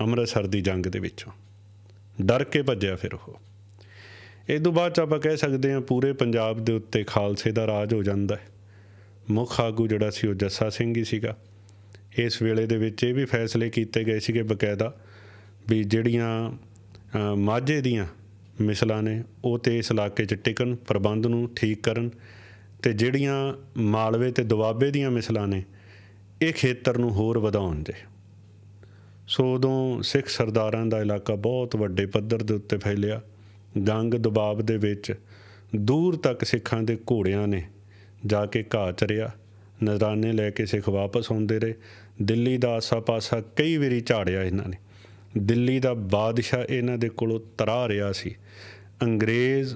ਅੰਮ੍ਰਿਤਸਰ ਦੀ ਜੰਗ ਦੇ ਵਿੱਚੋਂ। ਡਰ ਕੇ ਭੱਜਿਆ ਫਿਰ ਉਹ। ਇਹ ਤੋਂ ਬਾਅਦ 'ਚ ਆਪਾਂ ਕਹਿ ਸਕਦੇ ਹਾਂ ਪੂਰੇ ਪੰਜਾਬ ਦੇ ਉੱਤੇ ਖਾਲਸੇ ਦਾ ਰਾਜ ਹੋ ਜਾਂਦਾ ਹੈ। ਮੁੱਖ ਆਗੂ ਜਿਹੜਾ ਸੀ ਉਹ ਜੱਸਾ ਸਿੰਘ ਹੀ ਸੀਗਾ। ਇਸ ਵੇਲੇ ਦੇ ਵਿੱਚ ਇਹ ਵੀ ਫੈਸਲੇ ਕੀਤੇ ਗਏ ਸੀਗੇ ਬਕਾਇਦਾ ਵੀ ਜਿਹੜੀਆਂ ਮਾਝੇ ਦੀਆਂ ਮਿਸਲਾਂ ਨੇ ਉਹ ਤੇ ਇਸ ਇਲਾਕੇ 'ਚ ਟਿਕਣ, ਪ੍ਰਬੰਧ ਨੂੰ ਠੀਕ ਕਰਨ ਤੇ ਜਿਹੜੀਆਂ ਮਾਲਵੇ ਤੇ ਦੁਆਬੇ ਦੀਆਂ ਮਿਸਲਾਂ ਨੇ, ਇਹ ਖੇਤਰ ਨੂੰ ਹੋਰ ਵਧਾਉਣ ਦੇ ਸੋ ਉਦੋਂ ਸਿੱਖ ਸਰਦਾਰਾਂ ਦਾ ਇਲਾਕਾ ਬਹੁਤ ਵੱਡੇ ਪੱਧਰ ਦੇ ਉੱਤੇ ਫੈਲਿਆ। ਗੰਗ ਦੁਬਾਬ ਦੇ ਵਿੱਚ ਦੂਰ ਤੱਕ ਸਿੱਖਾਂ ਦੇ ਘੋੜਿਆਂ ਨੇ ਜਾ ਕੇ ਘਾਹ ਚਰਿਆ ਨਜ਼ਰਾਨੇ ਲੈ ਕੇ ਸਿੱਖ ਵਾਪਸ ਆਉਂਦੇ ਰਹੇ। ਦਿੱਲੀ ਦਾ ਆਸਾ ਪਾਸਾ ਕਈ ਵਾਰੀ ਝਾੜਿਆ ਇਹਨਾਂ ਨੇ। ਦਿੱਲੀ ਦਾ ਬਾਦਸ਼ਾਹ ਇਹਨਾਂ ਦੇ ਕੋਲੋਂ ਤਰਾ ਰਿਹਾ ਸੀ। ਅੰਗਰੇਜ਼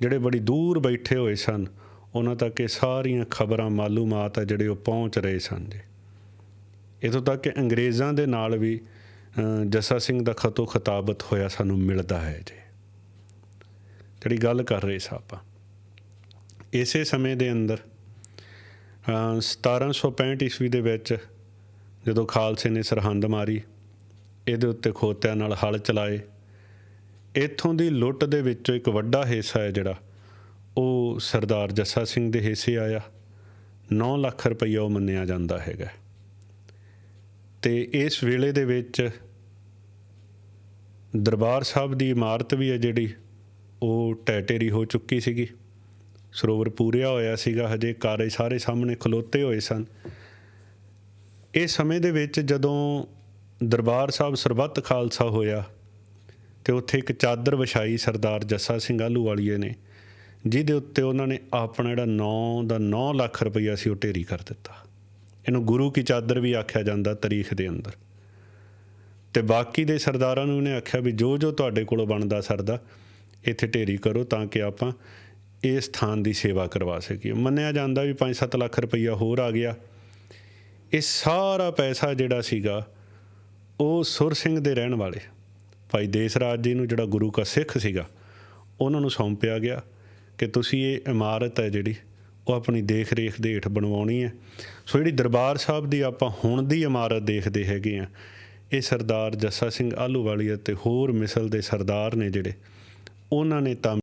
ਜਿਹੜੇ ਬੜੀ ਦੂਰ ਬੈਠੇ ਹੋਏ ਸਨ ਉਹਨਾਂ ਤੱਕ ਇਹ ਸਾਰੀਆਂ ਖਬਰਾਂ ਮਾਲੂਮਾਤ ਆ ਜਿਹੜੇ ਉਹ ਪਹੁੰਚ ਰਹੇ ਸਨ ਜੀ। ਇਥੋਂ ਤੱਕ ਕਿ ਅੰਗਰੇਜ਼ਾਂ ਦੇ ਨਾਲ ਵੀ ਜੱਸਾ ਸਿੰਘ ਦਾ ਖਤੋ ਖਤਾਬਤ ਹੋਇਆ ਸਾਨੂੰ ਮਿਲਦਾ ਹੈ ਜੀ। ਜਿਹੜੀ ਗੱਲ ਕਰ ਰਹੇ ਸਾਂ ਆਪਾਂ। ਇਸੇ ਸਮੇਂ ਦੇ ਅੰਦਰ ਅ, 1765 ਈਸਵੀ ਦੇ ਵਿੱਚ ਜਦੋਂ ਖਾਲਸੇ ਨੇ ਸਰਹੰਦ ਮਾਰੀ ਇਹਦੇ ਉੱਤੇ ਖੋਤਿਆਂ ਨਾਲ ਹਲ ਚਲਾਏ। ਇੱਥੋਂ ਦੀ ਲੁੱਟ ਦੇ ਵਿੱਚੋਂ ਇੱਕ ਵੱਡਾ ਹਿੱਸਾ ਹੈ ਜਿਹੜਾ, ਉਹ ਸਰਦਾਰ ਜੱਸਾ ਸਿੰਘ ਦੇ ਹਿੱਸੇ ਆਇਆ। 9 ਲੱਖ ਰੁਪਈਆ ਉਹ ਮੰਨਿਆ ਜਾਂਦਾ ਹੈਗਾ। ਤੇ ਇਸ ਵੇਲੇ ਦੇ ਵਿੱਚ ਦਰਬਾਰ ਸਾਹਿਬ ਦੀ ਇਮਾਰਤ ਵੀ ਹੈ ਜਿਹੜੀ, ਉਹ ਟੈਟੇਰੀ ਹੋ ਚੁੱਕੀ ਸੀਗੀ। ਸਰੋਵਰ ਪੂਰਿਆ ਹੋਇਆ ਸੀਗਾ, ਹਜੇ ਕਾਰੇ ਸਾਰੇ ਸਾਹਮਣੇ ਖਲੋਤੇ ਹੋਏ ਸਨ। ਇਹ ਸਮੇਂ ਦੇ ਵਿੱਚ ਜਦੋਂ ਦਰਬਾਰ ਸਾਹਿਬ ਸਰਬੱਤ ਖਾਲਸਾ ਹੋਇਆ ਤੇ ਉੱਥੇ ਇੱਕ ਚਾਦਰ ਵਿਛਾਈ ਸਰਦਾਰ ਜੱਸਾ ਸਿੰਘ ਆਲੂ ਵਾਲੀਏ ਨੇ, ਜਿਹਦੇ ਉੱਤੇ ਉਹਨਾਂ ਨੇ ਆਪਣਾ ਜਿਹੜਾ 9 ਦਾ 9 ਲੱਖ ਰੁਪਈਆ ਸੀ ਉਹ ਢੇਰੀ ਕਰ ਦਿੱਤਾ। ਇਹਨੂੰ ਗੁਰੂ ਕੀ ਚਾਦਰ ਵੀ ਆਖਿਆ ਜਾਂਦਾ ਤਾਰੀਖ ਦੇ ਅੰਦਰ। ਤੇ ਬਾਕੀ ਦੇ ਸਰਦਾਰਾਂ ਨੂੰ ਉਹਨੇ ਆਖਿਆ ਵੀ ਜੋ ਜੋ ਤੁਹਾਡੇ ਕੋਲੋਂ ਬਣਦਾ ਸਰਦਾ, ਇੱਥੇ ਢੇਰੀ ਕਰੋ ਤਾਂ ਕਿ ਆਪਾਂ ਇਸ ਸਥਾਨ ਦੀ ਸੇਵਾ ਕਰਵਾ ਸਕੀਏ। ਮੰਨਿਆ ਜਾਂਦਾ ਵੀ 5-7 ਲੱਖ ਰੁਪਈਆ ਹੋਰ ਆ ਗਿਆ। ਇਹ ਸਾਰਾ ਪੈਸਾ ਜਿਹੜਾ ਸੀਗਾ ਉਹ ਸੁਰ ਸਿੰਘ ਦੇ ਰਹਿਣ ਵਾਲੇ। ਭਾਈ ਦੇਸ ਰਾਜ ਜੀ ਨੂੰ ਜਿਹੜਾ ਗੁਰੂ ਕਾ ਸਿੱਖ ਸੀਗਾ, ਉਹਨਾਂ ਨੂੰ ਸੌਂਪਿਆ ਗਿਆ ਕਿ ਤੁਸੀਂ ਇਹ ਇਮਾਰਤ ਹੈ ਜਿਹੜੀ, ਉਹ ਆਪਣੀ ਦੇਖ ਰੇਖ ਦੇ ਹੇਠ ਬਣਵਾਉਣੀ ਹੈ। ਸੋ ਜਿਹੜੀ ਦਰਬਾਰ ਸਾਹਿਬ ਦੀ ਆਪਾਂ ਹੁਣ ਦੀ ਇਮਾਰਤ ਦੇਖਦੇ ਹੈਗੇ ਆ ਇਹ ਸਰਦਾਰ ਜੱਸਾ ਸਿੰਘ ਆਹਲੂਵਾਲੀਆ ਤੇ ਹੋਰ ਮਿਸਲ ਦੇ ਸਰਦਾਰ ਨੇ ਜਿਹੜੇ, ਉਹਨਾਂ ਨੇ ਤਾਂ